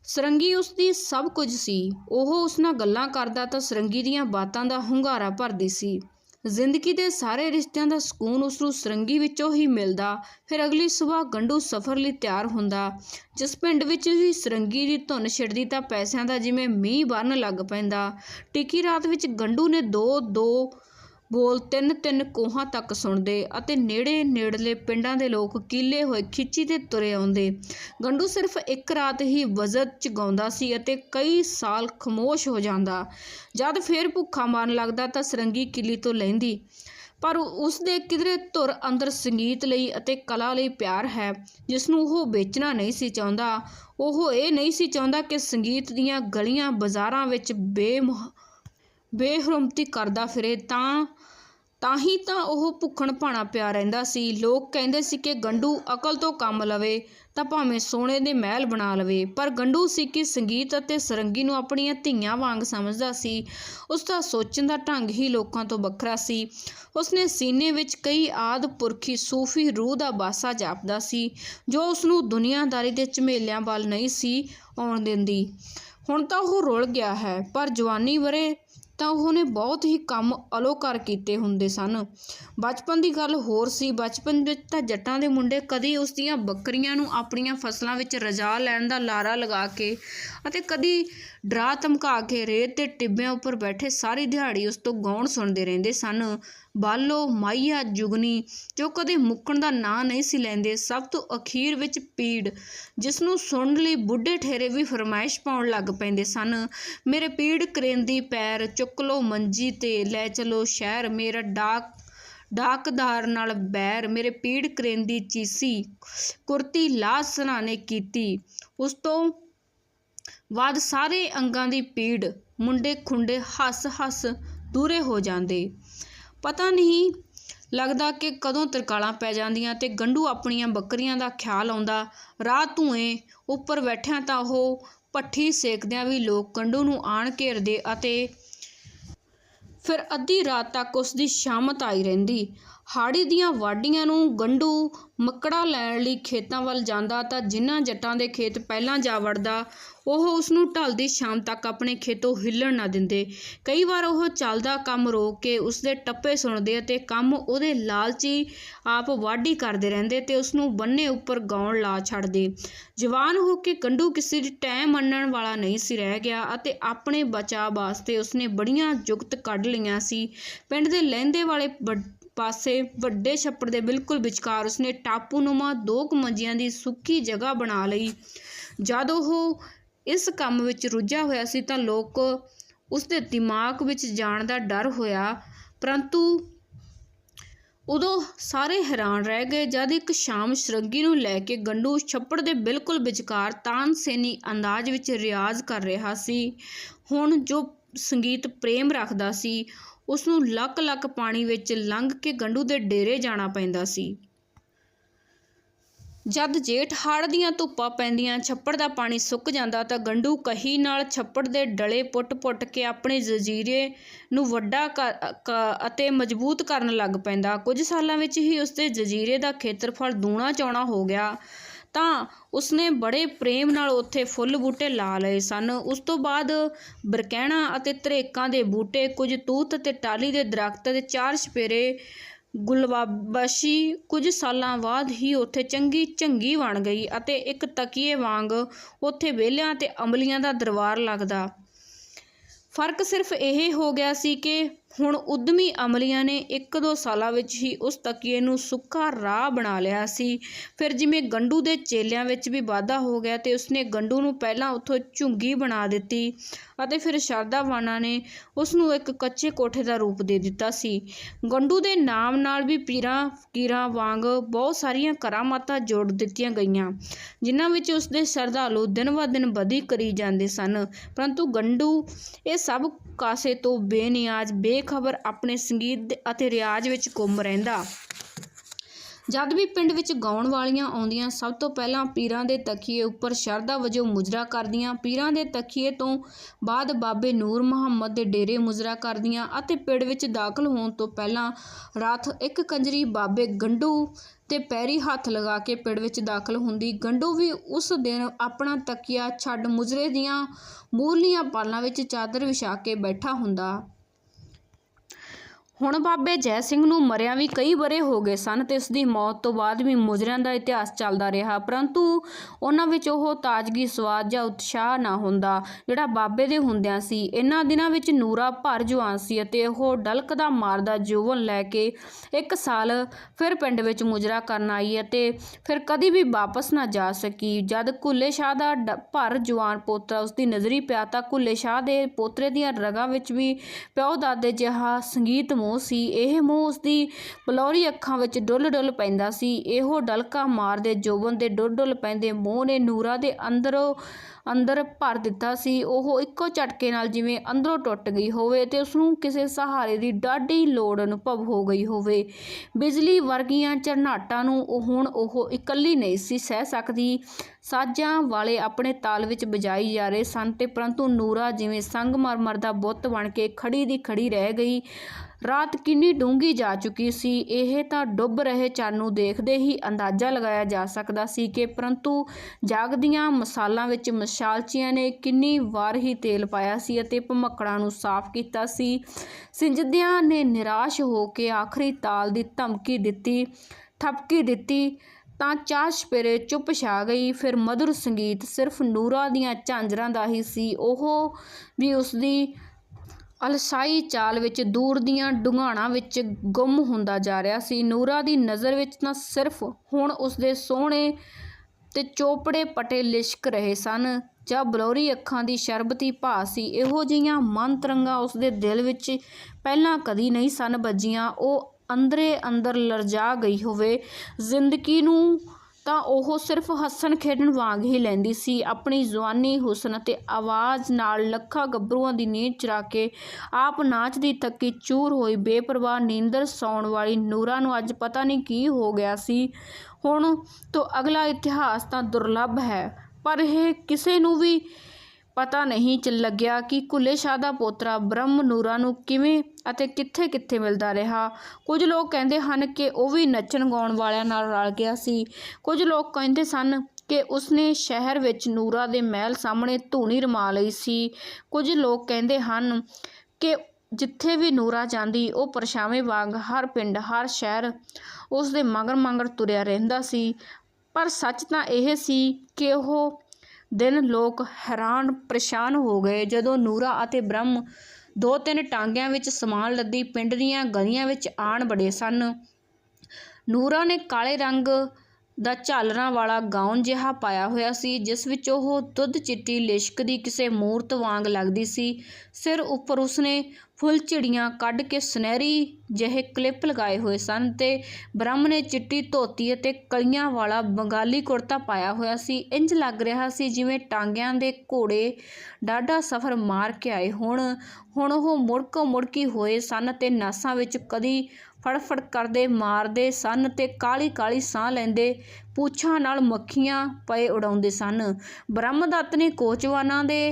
ਸਰੰਗੀ ਉਸ ਦੀ ਸਭ ਕੁਝ ਸੀ। ਉਹ ਉਸ ਨਾਲ ਗੱਲਾਂ ਕਰਦਾ ਤਾਂ ਸਰੰਗੀ ਦੀਆਂ ਬਾਤਾਂ ਦਾ ਹੁੰਗਾਰਾ ਭਰਦੀ ਸੀ। ਜ਼ਿੰਦਗੀ ਦੇ ਸਾਰੇ ਰਿਸ਼ਤਿਆਂ ਦਾ ਸਕੂਨ ਉਸ ਨੂੰ ਸਰੰਗੀ ਵਿੱਚੋਂ ਹੀ ਮਿਲਦਾ। ਫਿਰ ਅਗਲੀ ਸਵੇਰ ਗੰਡੂ ਸਫ਼ਰ ਲਈ ਤਿਆਰ ਹੁੰਦਾ। ਜਿਸ ਪਿੰਡ ਵਿੱਚ ਹੀ ਸਰੰਗੀ ਦੀ ਧੁਨ ਛਿੜਦੀ ਤਾਂ ਪੈਸਿਆਂ ਦਾ ਜਿਵੇਂ ਮੀਂਹ ਵਰਨ ਲੱਗ ਪੈਂਦਾ। ਟਿੱਕੀ ਰਾਤ ਵਿੱਚ ਗੰਡੂ ਨੇ ਦੋ ਦੋ ਬੋਲ ਤਿੰਨ ਤਿੰਨ ਕੋਹਾਂ ਤੱਕ ਸੁਣਦੇ ਅਤੇ ਨੇੜੇ ਨੇੜਲੇ ਪਿੰਡਾਂ ਦੇ ਲੋਕ ਕੀਲੇ ਹੋਏ ਖਿੱਚੀ ਤੇ ਤੁਰੇ ਆਉਂਦੇ। ਗੰਡੂ ਸਿਰਫ ਇੱਕ ਰਾਤ ਹੀ ਵਜ਼ਨ ਚ ਗਾਉਂਦਾ ਸੀ ਅਤੇ ਕਈ ਸਾਲ ਖਮੋਸ਼ ਹੋ ਜਾਂਦਾ। ਜਦ ਫੇਰ ਭੁੱਖਾ ਮਾਰਨ ਲੱਗਦਾ ਤਾਂ ਸਰੰਗੀ ਕਿੱਲੀ ਤੋਂ ਲੈਂਦੀ। ਪਰ ਉਸ ਦੇ ਕਿਧਰੇ ਧੁਰ ਅੰਦਰ ਸੰਗੀਤ ਲਈ ਅਤੇ ਕਲਾ ਲਈ ਪਿਆਰ ਹੈ ਜਿਸ ਨੂੰ ਉਹ ਵੇਚਣਾ ਨਹੀਂ ਸੀ ਚਾਹੁੰਦਾ। ਉਹ ਇਹ ਨਹੀਂ ਸੀ ਚਾਹੁੰਦਾ ਕਿ ਸੰਗੀਤ ਦੀਆਂ ਗਲੀਆਂ ਬਾਜ਼ਾਰਾਂ ਵਿੱਚ ਬੇਮੁਹ ਬੇਹਰਮਤੀ ਕਰਦਾ ਫਿਰੇ, ਤਾਂ ਤਾਂ ਹੀ ਤਾਂ ਉਹ ਭੁੱਖਣ ਭਾਣਾ ਪਿਆ ਰਹਿੰਦਾ ਸੀ। ਲੋਕ ਕਹਿੰਦੇ ਸੀ ਕਿ ਗੰਡੂ ਅਕਲ ਤੋਂ ਕੰਮ ਲਵੇ, ਤਾਂ ਭਾਵੇਂ ਸੋਨੇ ਦੇ ਮਹਿਲ ਬਣਾ ਲਵੇ, ਪਰ ਗੰਡੂ ਸੀ ਕਿ ਸੰਗੀਤ ਅਤੇ ਸਰੰਗੀ ਨੂੰ ਆਪਣੀਆਂ ਧੀਆਂ ਵਾਂਗ ਸਮਝਦਾ ਸੀ। ਉਸ ਦਾ ਸੋਚਣ ਦਾ ਢੰਗ ਹੀ ਲੋਕਾਂ ਤੋਂ ਵੱਖਰਾ ਸੀ। ਉਸਨੇ ਸੀਨੇ ਵਿੱਚ ਕਈ ਆਦ ਪੁਰਖੀ ਸੂਫੀ ਰੂਹ ਦਾ ਬਾਸਾ ਜਾਪਦਾ ਸੀ, ਜੋ ਉਸ ਨੂੰ ਦੁਨੀਆਦਾਰੀ ਦੇ ਝਮੇਲਿਆਂ ਵੱਲ ਨਹੀਂ ਸੀ ਆਉਣ ਦਿੰਦੀ। ਹੁਣ ਤਾਂ ਉਹ ਰੁਲ ਗਿਆ ਹੈ, ਪਰ ਜਵਾਨੀ ਵਰੇ ਤਾਂ ਉਹਨੇ ਬਹੁਤ ਹੀ ਕੰਮ ਅਲੋਕਾਰ ਕੀਤੇ ਹੁੰਦੇ ਸਨ। ਬਚਪਨ ਦੀ ਗੱਲ ਹੋਰ ਸੀ। ਬਚਪਨ ਵਿੱਚ ਤਾਂ ਜੱਟਾਂ ਦੇ ਮੁੰਡੇ ਕਦੀ ਉਸ ਦੀਆਂ ਬੱਕਰੀਆਂ ਨੂੰ ਆਪਣੀਆਂ ਫਸਲਾਂ ਵਿੱਚ ਰਜਾ ਲੈਣ ਦਾ ਲਾਰਾ ਲਗਾ ਕੇ ਅਤੇ ਕਦੀ ਡਰਾ ਧਮਕਾ ਕੇ ਰੇਤ ਤੇ ਟਿੱਬਿਆਂ ਉੱਪਰ ਬੈਠੇ ਸਾਰੀ ਦਿਹਾੜੀ ਉਸ ਤੋਂ ਗਾਉਣ ਸੁਣਦੇ ਰਹਿੰਦੇ ਸਨ। ਬਾਲੋ, ਮਾਈਆ, ਜੁਗਨੀ, ਜੋ ਕਦੇ ਮੁੱਕਣ ਦਾ ਨਾਂ ਨਹੀਂ ਸੀ ਲੈਂਦੇ, ਸਭ ਤੋਂ ਅਖੀਰ ਵਿੱਚ ਪੀੜ, ਜਿਸ ਨੂੰ ਸੁਣਨ ਲਈ ਬੁੱਢੇ ਠੇਰੇ ਵੀ ਫਰਮਾਇਸ਼ ਪਾਉਣ ਲੱਗ ਪੈਂਦੇ ਸਨ। ਮੇਰੇ ਪੀੜ ਕਰੇਂਦੀ ਪੈਰ ਚੁੱਕ ਲੋ ਮੰਜੀ ਤੇ, ਲੈ ਚਲੋ ਸ਼ਹਿਰ। ਮੇਰਾ ਡਾਕ, ਡਾਕਦਾਰ ਨਾਲ ਬੈਰ। ਮੇਰੇ ਪੀੜ ਕਰੇਂਦੀ ਚੀਸੀ, ਕੁਰਤੀ ਲਾਹ ਸਨਾਨੇ ਕੀਤੀ। ਉਸ ਤੋਂ ਬਾਅਦ ਸਾਰੇ ਅੰਗਾਂ ਦੀ ਪੀੜ, ਮੁੰਡੇ ਖੁੰਡੇ ਹੱਸ ਹੱਸ ਦੂਰੇ ਹੋ ਜਾਂਦੇ। ਪਤਾ ਨਹੀਂ ਲੱਗਦਾ ਕਿ ਕਦੋਂ ਤਰਕਾਲਾਂ ਪੈ ਜਾਂਦੀਆਂ ਤੇ ਗੰਡੂ ਆਪਣੀਆਂ ਬੱਕਰੀਆਂ ਦਾ ਖਿਆਲ ਆਉਂਦਾ। ਰਾਹ ਧੂਏ ਉੱਪਰ ਬੈਠਿਆਂ ਤਾਂ ਉਹ ਪੱਠੀ ਸੇਕਦਿਆਂ ਵੀ ਲੋਕ ਗੰਡੂ ਨੂੰ ਆਣ ਘੇਰਦੇ ਅਤੇ ਫਿਰ ਅੱਧੀ ਰਾਤ ਤੱਕ ਉਸ ਦੀ ਸ਼ਾਮਤ ਆਈ ਰਹਿੰਦੀ। ਹਾੜੀ ਦੀਆਂ ਵਾਢੀਆਂ ਨੂੰ ਗੰਡੂ ਮੱਕੜਾ ਲੈਣ ਲਈ ਖੇਤਾਂ ਵੱਲ ਜਾਂਦਾ ਤਾਂ ਜਿਨ੍ਹਾਂ ਜੱਟਾਂ ਦੇ ਖੇਤ ਪਹਿਲਾਂ ਜਾ ਵੜਦਾ, ਉਹ ਉਸ ਨੂੰ ਢਲਦੀ ਸ਼ਾਮ ਤੱਕ ਆਪਣੇ ਖੇਤੋਂ ਹਿੱਲਣ ਨਾ ਦਿੰਦੇ। ਕਈ ਵਾਰ ਉਹ ਚੱਲਦਾ ਕੰਮ ਰੋਕ ਕੇ ਉਸ ਦੇ ਟੱਪੇ ਸੁਣਦੇ ਅਤੇ ਕੰਮ ਉਹਦੇ ਲਾਲਚੀ ਆਪ ਵਾਢੀ ਕਰਦੇ ਰਹਿੰਦੇ ਤੇ ਉਸ ਨੂੰ ਬੰਨੇ ਉੱਪਰ ਗਾਉਣ ਲਾ ਛੱਡਦੇ। ਜਵਾਨ ਹੋ ਕੇ ਗੰਡੂ ਕਿਸੇ ਦੀ ਟੈਂ ਮੰਨਣ ਵਾਲਾ ਨਹੀਂ ਸੀ, ਰਹਿ ਗਿਆ ਅਤੇ ਆਪਣੇ ਬਚਾਅ ਵਾਸਤੇ ਉਸਨੇ ਬੜੀਆਂ ਜੁਗਤ ਕੱਢ ਲਈਆਂ ਸੀ। ਪਿੰਡ ਦੇ ਲਹਿੰਦੇ ਵਾਲੇ ਵੱਡ- ਪਾਸੇ ਵੱਡੇ ਛੱਪੜ ਦੇ ਬਿਲਕੁਲ ਵਿਚਕਾਰ ਉਸਨੇ ਟਾਪੂਨੁਮਾ ਦੋ ਕੁ ਦੀ ਸੁੱਕੀ ਜਗ੍ਹਾ ਬਣਾ ਲਈ। ਜਦ ਉਹ ਇਸ ਕੰਮ ਵਿੱਚ ਰੁੱਝਾ ਹੋਇਆ ਸੀ ਤਾਂ ਲੋਕ ਉਸ ਦੇ ਦਿਮਾਗ ਵਿੱਚ ਜਾਣ ਦਾ ਡਰ ਹੋਇਆ। ਪਰੰਤੂ ਉਦੋਂ ਸਾਰੇ ਹੈਰਾਨ ਰਹਿ ਗਏ। ਜਦ ਇੱਕ ਸ਼ਾਮ ਸ਼ਰੰਗੀ ਨੂੰ ਲੈ ਕੇ ਗੰਡੂ ਛੱਪੜ ਦੇ ਬਿਲਕੁਲ ਵਿਚਕਾਰ ਤਾਨਸੇਨੀ ਅੰਦਾਜ਼ ਵਿੱਚ ਰਿਆਜ਼ ਕਰ ਰਿਹਾ ਸੀ। ਹੁਣ ਜੋ ਸੰਗੀਤ ਪ੍ਰੇਮ ਰੱਖਦਾ ਸੀ ਉਸ ਨੂੰ ਲੱਕ ਲੱਕ ਪਾਣੀ ਵਿੱਚ ਲੰਘ ਕੇ ਗੰਡੂ ਦੇ ਡੇਰੇ ਜਾਣਾ ਪੈਂਦਾ ਸੀ। ਜਦ ਜੇਠ ਹਾੜ ਦੀਆਂ ਧੁੱਪਾਂ ਪੈਂਦੀਆਂ ਛੱਪੜ ਦਾ ਪਾਣੀ ਸੁੱਕ ਜਾਂਦਾ ਤਾਂ ਗੰਡੂ ਕਹੀ ਨਾਲ ਛੱਪੜ ਦੇ ਡਲੇ ਪੁੱਟ-ਪੁੱਟ ਕੇ ਆਪਣੇ ਜਜ਼ੀਰੇ ਨੂੰ ਵੱਡਾ ਅਤੇ ਮਜ਼ਬੂਤ ਕਰਨ ਲੱਗ ਪੈਂਦਾ। ਕੁਝ ਸਾਲਾਂ ਵਿੱਚ ਹੀ ਉਸਦੇ ਜਜ਼ੀਰੇ ਦਾ ਖੇਤਰਫਲ ਦੂਣਾ ਚੌਣਾ ਹੋ ਗਿਆ। ਤਾਂ ਉਸਨੇ ਬੜੇ ਪ੍ਰੇਮ ਨਾਲ ਉੱਥੇ ਫੁੱਲ ਬੂਟੇ ਲਾ ਲਏ ਸਨ। ਉਸ ਤੋਂ ਬਾਅਦ ਬਰਕੈਣਾ ਅਤੇ ਤਰੇਕਾਂ ਦੇ ਬੂਟੇ, ਕੁਝ ਤੂਤ ਅਤੇ ਟਾਲੀ ਦੇ ਦਰਖਤ ਅਤੇ ਚਾਰ ਛਪੇਰੇ ਗੁਲਬਾਬਸ਼ੀ ਕੁਝ ਸਾਲਾਂ ਬਾਅਦ ਹੀ ਉੱਥੇ ਚੰਗੀ ਝੰਗੀ ਬਣ ਗਈ ਅਤੇ ਇੱਕ ਤਕੀਏ ਵਾਂਗ ਉੱਥੇ ਵਿਹਲਿਆਂ ਤੇ ਅੰਬਲੀਆਂ ਦਾ ਦਰਬਾਰ ਲੱਗਦਾ। ਫ਼ਰਕ ਸਿਰਫ ਇਹ ਹੋ ਗਿਆ ਸੀ ਕਿ ਹੁਣ ਉਦਮੀ ਅਮਲੀਆਂ ਨੇ ਇੱਕ ਦੋ ਸਾਲਾਂ ਵਿੱਚ ਹੀ ਉਸ ਤਕੀਏ ਨੂੰ ਸੁੱਕਾ ਰਾਹ ਬਣਾ ਲਿਆ ਸੀ। ਫਿਰ ਜਿਵੇਂ ਗੰਡੂ ਦੇ ਚੇਲਿਆਂ ਵਿੱਚ ਵੀ ਵਾਧਾ ਹੋ ਗਿਆ ਤੇ ਉਸਨੇ ਗੰਡੂ ਨੂੰ ਪਹਿਲਾਂ ਉੱਥੋਂ ਝੁੰਗੀ ਬਣਾ ਦਿੱਤੀ ਅਤੇ ਫਿਰ ਸ਼ਰਧਾਵਾਨਾਂ ਨੇ ਉਸ ਨੂੰ ਇੱਕ ਕੱਚੇ ਕੋਠੇ ਦਾ ਰੂਪ ਦੇ ਦਿੱਤਾ ਸੀ। ਗੰਡੂ ਦੇ ਨਾਮ ਨਾਲ ਵੀ ਪੀਰਾਂ, ਫਕੀਰਾਂ ਵਾਂਗ ਬਹੁਤ ਸਾਰੀਆਂ ਕਰਾਮਾਤਾਂ ਜੋੜ ਦਿੱਤੀਆਂ ਗਈਆਂ, ਜਿਨ੍ਹਾਂ ਵਿੱਚ ਉਸ ਦੇ ਸ਼ਰਧਾਲੂ ਦਿਨ ਬ ਦਿਨ ਵਧੀ ਕਰੀ ਜਾਂਦੇ ਸਨ। ਪਰੰਤੂ ਗੰਡੂ ਇਹ ਸਭ ਕਾਸੇ ਤੋਂ ਬੇਨਿਆਜ਼ ਬੇ ਬੇਖਬਰ ਆਪਣੇ ਸੰਗੀਤ ਅਤੇ ਰਿਆਜ਼ ਵਿੱਚ ਗੁੰਮ ਰਹਿੰਦਾ। ਜਦ ਵੀ ਪਿੰਡ ਵਿੱਚ ਗਾਉਣ ਵਾਲੀਆਂ ਆਉਂਦੀਆਂ, ਸਭ ਤੋਂ ਪਹਿਲਾਂ ਪੀਰਾਂ ਦੇ ਤਖੀਏ ਉੱਪਰ ਸ਼ਰਧਾ ਵਜੋਂ ਮੁਜਰਾ ਕਰਦੀਆਂ। ਪੀਰਾਂ ਦੇ ਤਖੀਏ ਤੋਂ ਬਾਅਦ ਬਾਬੇ ਨੂਰ ਮੁਹੰਮਦ ਦੇ ਡੇਰੇ ਮੁਜਰਾ ਕਰਦੀਆਂ ਅਤੇ ਪਿੰਡ ਵਿੱਚ ਦਾਖਲ ਹੋਣ ਤੋਂ ਪਹਿਲਾਂ ਰਾਤ ਇੱਕ ਕੰਜਰੀ ਬਾਬੇ ਗੰਡੂ ਤੇ ਪੈਰੀ ਹੱਥ ਲਗਾ ਕੇ ਪਿੰਡ ਵਿੱਚ ਦਾਖਲ ਹੁੰਦੀ। ਗੰਡੂ ਵੀ ਉਸ ਦਿਨ ਆਪਣਾ ਤਕੀਆ ਛੱਡ ਮੁਜਰੇ ਦੀਆਂ ਮੂਰਲੀਆਂ ਪਾਲਾਂ ਵਿੱਚ ਚਾਦਰ ਵਿਛਾ ਕੇ ਬੈਠਾ ਹੁੰਦਾ। ਹੁਣ ਬਾਬੇ ਜੈ ਸਿੰਘ ਨੂੰ ਮਰਿਆਂ ਵੀ ਕਈ ਬਰੇ ਹੋ ਗਏ ਸਨ ਤੇ ਇਸ ਦੀ ਮੌਤ ਤੋਂ ਬਾਅਦ ਵੀ ਮੁਜਰਿਆਂ ਦਾ ਇਤਿਹਾਸ ਚੱਲਦਾ ਰਿਹਾ, ਪਰੰਤੂ ਉਹਨਾਂ ਵਿੱਚ ਉਹ ਤਾਜ਼ਗੀ, ਸਵਾਦ ਜਾਂ ਉਤਸ਼ਾਹ ਨਾ ਹੁੰਦਾ। ਜਿਹੜਾ ਬਾਬੇ ਦੇ ਹੁੰਦਿਆਂ ਸੀ, ਇਹਨਾਂ ਦਿਨਾਂ ਵਿੱਚ ਨੂਰਾ ਭਰ ਜਵਾਨ ਸੀ ਅਤੇ ਉਹ ਡਲਕ ਦਾ ਮਾਰਦਾ ਜੋਵਨ ਲੈ ਕੇ ਇੱਕ ਸਾਲ ਫਿਰ ਪਿੰਡ ਵਿੱਚ ਮੁਜਰਾ ਕਰਨ ਆਈ ਅਤੇ ਫਿਰ ਕਦੀ ਵੀ ਵਾਪਸ ਨਾ ਜਾ ਸਕੀ। ਜਦ ਕੁੱਲੇ ਸ਼ਾਹ ਦਾ ਡ- ਭਰ ਜਵਾਨ ਪੋਤਰਾ ਉਸ ਦੀ ਨਜ਼ਰੀ ਪਿਆ ਤਾਂ ਕੁੱਲੇ ਸ਼ਾਹ ਦੇ ਪੋਤਰੇ ਦੀਆਂ ਰਗਾਂ ਵਿੱਚ ਵੀ ਪਿਓ ਦਾਦੇ ਜਿਹਾ ਸੰਗੀਤ ਮੋਹ ਸੀ, ਇਹ ਮੋਹ ਉਸ ਦੀ ਬਲੌਰੀ ਅੱਖਾਂ ਵਿੱਚ ਡੁੱਲ ਡੁੱਲ ਪੈਂਦਾ ਸੀ। ਇਹੋ ਡਲਕਾ ਮਾਰਦੇ ਜੋਬਨ ਦੇ ਡੁੱਲ ਡੁੱਲ ਪੈਂਦੇ ਮੋਹ ਨੇ ਨੂਰਾ ਦੇ ਅੰਦਰੋਂ ਅੰਦਰ ਭਰ ਦਿੱਤਾ ਸੀ। ਉਹ ਇੱਕੋ ਝਟਕੇ ਨਾਲ ਜਿਵੇਂ ਅੰਦਰੋਂ ਟੁੱਟ ਗਈ ਹੋਵੇ ਤੇ ਉਸ ਨੂੰ ਕਿਸੇ ਸਹਾਰੇ ਦੀ ਡਾਢੀ ਲੋੜ ਅਨੁਭਵ ਹੋ ਗਈ ਹੋਵੇ। ਬਿਜਲੀ ਵਰਗੀਆਂ ਝਰਨਾਟਾਂ ਨੂੰ ਉਹ ਹੁਣ ਉਹ ਇਕੱਲੀ ਨਹੀਂ ਸੀ ਸਹਿ ਸਕਦੀ। ਸਾਜ਼ਾਂ ਵਾਲੇ ਆਪਣੇ ਤਾਲ ਵਿੱਚ ਵਜਾਈ ਜਾ ਰਹੇ ਸਨ ਤੇ ਪਰੰਤੂ ਨੂਰਾ ਜਿਵੇਂ ਸੰਗਮਰਮਰ ਦਾ ਬੁੱਤ ਬਣ ਕੇ ਖੜੀ ਦੀ ਖੜੀ ਰਹਿ ਗਈ। ਰਾਤ ਕਿੰਨੀ ਡੂੰਘੀ ਜਾ ਚੁੱਕੀ ਸੀ, ਇਹ ਤਾਂ ਡੁੱਬ ਰਹੇ ਚੰਨ ਨੂੰ ਦੇਖਦੇ ਹੀ ਅੰਦਾਜ਼ਾ ਲਗਾਇਆ ਜਾ ਸਕਦਾ ਸੀ ਕਿ ਪਰੰਤੂ ਜਾਗਦੀਆਂ ਮਸਾਲਾਂ ਵਿੱਚ ਮਸ਼ਾਲਚੀਆਂ ਨੇ ਕਿੰਨੀ ਵਾਰ ਹੀ ਤੇਲ ਪਾਇਆ ਸੀ ਅਤੇ ਭਮੱਕੜਾਂ ਨੂੰ ਸਾਫ਼ ਕੀਤਾ ਸੀ। ਸਿੰਜਦਿਆਂ ਨੇ ਨਿਰਾਸ਼ ਹੋ ਕੇ ਆਖਰੀ ਤਾਲ ਦੀ ਧਮਕੀ ਦਿੱਤੀ ਠਪਕੀ ਦਿੱਤੀ, ਤਾਂ ਚਾਹ ਸਪੇਰੇ ਚੁੱਪ ਛਾ ਗਈ। ਫਿਰ ਮధుਰ ਸੰਗੀਤ ਸਿਰਫ ਨੂਰਾ ਦੀਆਂ ਝਾਂਜਰਾਂ ਦਾ ਹੀ ਸੀ, ਉਹ ਵੀ ਉਸ ਦੀ ਅਲਸਾਈ ਚਾਲ ਵਿੱਚ ਦੂਰ ਦੀਆਂ ਡੁੰਗਾਣਾਂ ਵਿੱਚ ਗੁੰਮ ਹੁੰਦਾ ਜਾ ਰਿਹਾ ਸੀ। ਨੂਰਾ ਦੀ ਨਜ਼ਰ ਵਿੱਚ ਤਾਂ ਸਿਰਫ ਹੁਣ ਉਸਦੇ ਸੋਹਣੇ ਤੇ ਚੋਪੜੇ ਪਟੇ ਲਿਸ਼ਕ ਰਹੇ ਸਨ। ਜਾਂ ਬਲੌਰੀ ਅੱਖਾਂ ਦੀ ਸ਼ਰਬਤੀ ਭਾ ਸੀ, ਇਹੋ ਜਿਹੀਆਂ ਮਨ ਤਰੰਗਾਂ ਉਸਦੇ ਦਿਲ ਵਿੱਚ ਪਹਿਲਾਂ ਕਦੀ ਨਹੀਂ ਸਨ ਵੱਜੀਆਂ। ਉਹ ਅੰਦਰੇ ਅੰਦਰ ਲਰਜਾ ਗਈ ਹੋਵੇ, ਜ਼ਿੰਦਗੀ ਨੂੰ ਤਾਂ ਉਹ ਸਿਰਫ ਹੱਸਣ ਖੇਡਣ ਵਾਂਗ ਹੀ ਲੈਂਦੀ ਸੀ। ਆਪਣੀ ਜਵਾਨੀ, ਹੁਸਨ ਅਤੇ ਆਵਾਜ਼ ਨਾਲ ਲੱਖਾਂ ਗੱਭਰੂਆਂ ਦੀ ਨੀਂਦ ਚੁਰਾ ਕੇ ਆਪ ਨਾਚ ਦੀ ਤੱਕੀ ਚੂਰ ਹੋਈ ਬੇਪਰਵਾਹ ਨੀਂਦਰ ਸੌਣ ਵਾਲੀ ਨੂਰਾ ਨੂੰ ਅੱਜ ਪਤਾ ਨਹੀਂ ਕੀ ਹੋ ਗਿਆ ਸੀ। ਹੁਣ ਤੋਂ ਅਗਲਾ ਇਤਿਹਾਸ ਤਾਂ ਦੁਰਲੱਭ ਹੈ, ਪਰ ਇਹ ਕਿਸੇ ਨੂੰ ਵੀ ਪਤਾ ਨਹੀਂ ਚੱਲ ਲੱਗਿਆ ਕਿ ਕੁੱਲੇ ਸ਼ਾਹ ਦਾ ਪੋਤਰਾ ਬ੍ਰਹਮ ਨੂਰਾ ਨੂੰ ਕਿਵੇਂ ਅਤੇ ਕਿੱਥੇ ਕਿੱਥੇ ਮਿਲਦਾ ਰਿਹਾ। ਕੁਝ ਲੋਕ ਕਹਿੰਦੇ ਹਨ ਕਿ ਉਹ ਵੀ ਨੱਚਣ ਗਾਉਣ ਵਾਲਿਆਂ ਨਾਲ ਰਲ ਗਿਆ ਸੀ। ਕੁਝ ਲੋਕ ਕਹਿੰਦੇ ਸਨ ਕਿ ਉਸਨੇ ਸ਼ਹਿਰ ਵਿੱਚ ਨੂਰਾ ਦੇ ਮਹਿਲ ਸਾਹਮਣੇ ਧੂਣੀ ਰਮਾ ਲਈ ਸੀ। ਕੁਝ ਲੋਕ ਕਹਿੰਦੇ ਹਨ ਕਿ ਜਿੱਥੇ ਵੀ ਨੂਰਾ ਜਾਂਦੀ, ਉਹ ਪਰਛਾਵੇਂ ਵਾਂਗ ਹਰ ਪਿੰਡ, ਹਰ ਸ਼ਹਿਰ ਉਸ ਦੇ ਮਗਰ ਮਗਰ ਤੁਰਿਆ ਰਹਿੰਦਾ ਸੀ। ਪਰ ਸੱਚ ਤਾਂ ਇਹ ਸੀ ਕਿ ਉਹ ਦਿਨ ਲੋਕ ਹੈਰਾਨ ਪਰੇਸ਼ਾਨ ਹੋ ਗਏ ਜਦੋਂ ਨੂਰਾ ਅਤੇ ਬ੍ਰਹਮ ਦੋ ਤਿੰਨ ਟਾਂਗਿਆਂ ਵਿੱਚ ਸਮਾਨ ਲੱਦੀ ਪਿੰਡ ਦੀਆਂ ਗਲੀਆਂ ਵਿੱਚ ਆਣ ਬੜੇ ਸਨ। ਨੂਰਾ ਨੇ ਕਾਲੇ ਰੰਗ ਦਾ ਝਾਲਰਾਂ ਵਾਲਾ ਗਾਊਨ ਜਿਹਾ ਪਾਇਆ ਹੋਇਆ ਸੀ, ਜਿਸ ਵਿੱਚ ਉਹ ਦੁੱਧ ਚਿੱਟੀ ਲਿਸ਼ਕਦੀ ਕਿਸੇ ਮੂਰਤ ਵਾਂਗ ਲੱਗਦੀ ਸੀ। ਸਿਰ ਉੱਪਰ ਉਸਨੇ ਫੁੱਲ ਚਿੜੀਆਂ ਕੱਢ ਕੇ ਸੁਨਹਿਰੀ ਜਿਹੇ ਕਲਿੱਪ ਲਗਾਏ ਹੋਏ ਸਨ ਤੇ ਬ੍ਰਹਮ ਨੇ ਚਿੱਟੀ ਧੋਤੀ ਅਤੇ ਕਲੀਆਂ ਵਾਲਾ ਬੰਗਾਲੀ ਕੁੜਤਾ ਪਾਇਆ ਹੋਇਆ ਸੀ। ਇੰਜ ਲੱਗ ਰਿਹਾ ਸੀ ਜਿਵੇਂ ਟਾਂਗਿਆਂ ਦੇ ਘੋੜੇ ਡਾਢਾ ਸਫ਼ਰ ਮਾਰ ਕੇ ਆਏ ਹੁਣ। ਹੁਣ ਉਹ ਮੁੜਕੋ ਮੁੜਕੀ ਹੋਏ ਸਨ ਤੇ ਨਾਸਾਂ ਵਿੱਚ ਕਦੀ ਫੜਫੜ ਕਰਦੇ ਮਾਰਦੇ ਸਨ ਤੇ ਕਾਲੀ ਕਾਲੀ ਸਾਹ ਲੈਂਦੇ ਪੂਛਾਂ ਨਾਲ ਮੱਖੀਆਂ ਪਏ ਉਡਾਉਂਦੇ ਸਨ। ਬ੍ਰਹਮਦੱਤ ਨੇ ਕੋਚਵਾਨਾਂ ਦੇ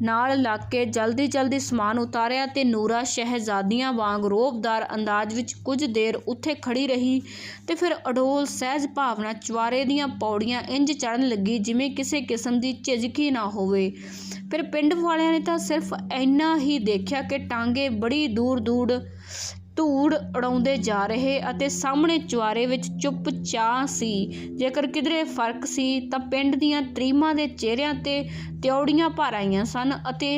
ਨਾਲ ਲੱਗ ਕੇ ਜਲਦੀ ਜਲਦੀ ਸਮਾਨ ਉਤਾਰਿਆ ਤੇ ਨੂਰਾ ਸ਼ਹਿਜ਼ਾਦੀਆਂ ਵਾਂਗ ਰੋਬਦਾਰ ਅੰਦਾਜ਼ ਵਿੱਚ ਕੁਝ ਦੇਰ ਉੱਥੇ ਖੜੀ ਰਹੀ ਤੇ ਫਿਰ ਅਡੋਲ ਸਹਿਜ ਭਾਵਨਾ ਚਵਾਰੇ ਦੀਆਂ ਪੌੜੀਆਂ ਇੰਜ ਚੜਨ ਲੱਗੀ ਜਿਵੇਂ ਕਿਸੇ ਕਿਸਮ ਦੀ ਝਿਜਕੀ ਨਾ ਹੋਵੇ। ਫਿਰ ਪਿੰਡ ਵਾਲਿਆਂ ਨੇ ਤਾਂ ਸਿਰਫ ਇੰਨਾ ਹੀ ਦੇਖਿਆ ਕਿ ਟਾਂਗੇ ਬੜੀ ਦੂਰ ਦੂਰ ਧੂੜ ਉਡਾਉਂਦੇ ਜਾ ਰਹੇ ਅਤੇ ਸਾਹਮਣੇ ਚੁਆਰੇ ਵਿੱਚ ਚੁੱਪ ਚਾਹ ਸੀ। ਜੇਕਰ ਕਿਧਰੇ ਫ਼ਰਕ ਸੀ ਤਾਂ ਪਿੰਡ ਦੀਆਂ ਤਰੀਮਾਂ ਦੇ ਚਿਹਰਿਆਂ ਤੇ ਤਿਉੜੀਆਂ ਭਰ ਆਈਆਂ ਸਨ ਅਤੇ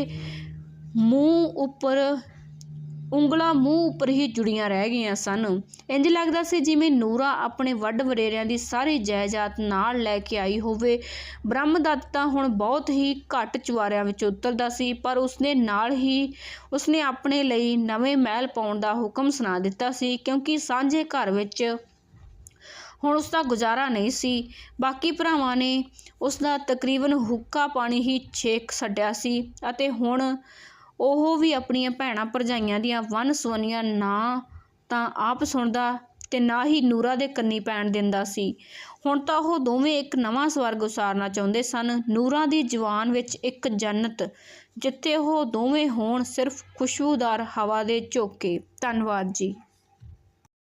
ਮੂੰਹ ਉੱਪਰ ਉਂਗਲਾਂ ਮੂੰਹ ਉੱਪਰ ਹੀ ਜੁੜੀਆਂ ਰਹਿ ਗਈਆਂ ਸਨ। ਇੰਜ ਲੱਗਦਾ ਸੀ ਜਿਵੇਂ ਨੂਰਾ ਆਪਣੇ ਵੱਡ ਵਡੇਰਿਆਂ ਦੀ ਸਾਰੀ ਜਾਇਦਾਦ ਨਾਲ ਲੈ ਕੇ ਆਈ ਹੋਵੇ। ਬ੍ਰਹਮਦੱਤ ਤਾਂ ਹੁਣ ਬਹੁਤ ਹੀ ਘੱਟ ਚੁਆਰਿਆਂ ਵਿੱਚ ਉਤਰਦਾ ਸੀ, ਪਰ ਉਸਨੇ ਨਾਲ ਹੀ ਉਸਨੇ ਆਪਣੇ ਲਈ ਨਵੇਂ ਮਹਿਲ ਪਾਉਣ ਦਾ ਹੁਕਮ ਸੁਣਾ ਦਿੱਤਾ ਸੀ, ਕਿਉਂਕਿ ਸਾਂਝੇ ਘਰ ਵਿੱਚ ਹੁਣ ਉਸ ਦਾ ਗੁਜ਼ਾਰਾ ਨਹੀਂ ਸੀ। ਬਾਕੀ ਭਰਾਵਾਂ ਨੇ ਉਸ ਦਾ ਤਕਰੀਬਨ ਹੁੱਕਾ ਪਾਣੀ ਹੀ ਛੇਕ ਛੱਡਿਆ ਸੀ ਅਤੇ ਹੁਣ ਉਹ ਵੀ ਆਪਣੀਆਂ ਭੈਣਾਂ ਭਰਜਾਈਆਂ ਦੀਆਂ ਵੰਨ ਸੁਵੰਨੀਆਂ ਨਾ ਤਾਂ ਆਪ ਸੁਣਦਾ ਤੇ ਨਾ ਹੀ ਨੂਰਾ ਦੇ ਕੰਨੀ ਪੈਣ ਦਿੰਦਾ ਸੀ। ਹੁਣ ਤਾਂ ਉਹ ਦੋਵੇਂ ਇੱਕ ਨਵਾਂ ਸਵਰਗ ਉਸਾਰਨਾ ਚਾਹੁੰਦੇ ਸਨ। ਨੂਰਾ ਦੀ ਜਵਾਨ ਵਿੱਚ ਇੱਕ ਜੰਨਤ, ਜਿੱਥੇ ਉਹ ਦੋਵੇਂ ਹੋਣ ਸਿਰਫ ਖੁਸ਼ਬੂਦਾਰ ਹਵਾ ਦੇ ਝੋਕੇ। ਧੰਨਵਾਦ ਜੀ।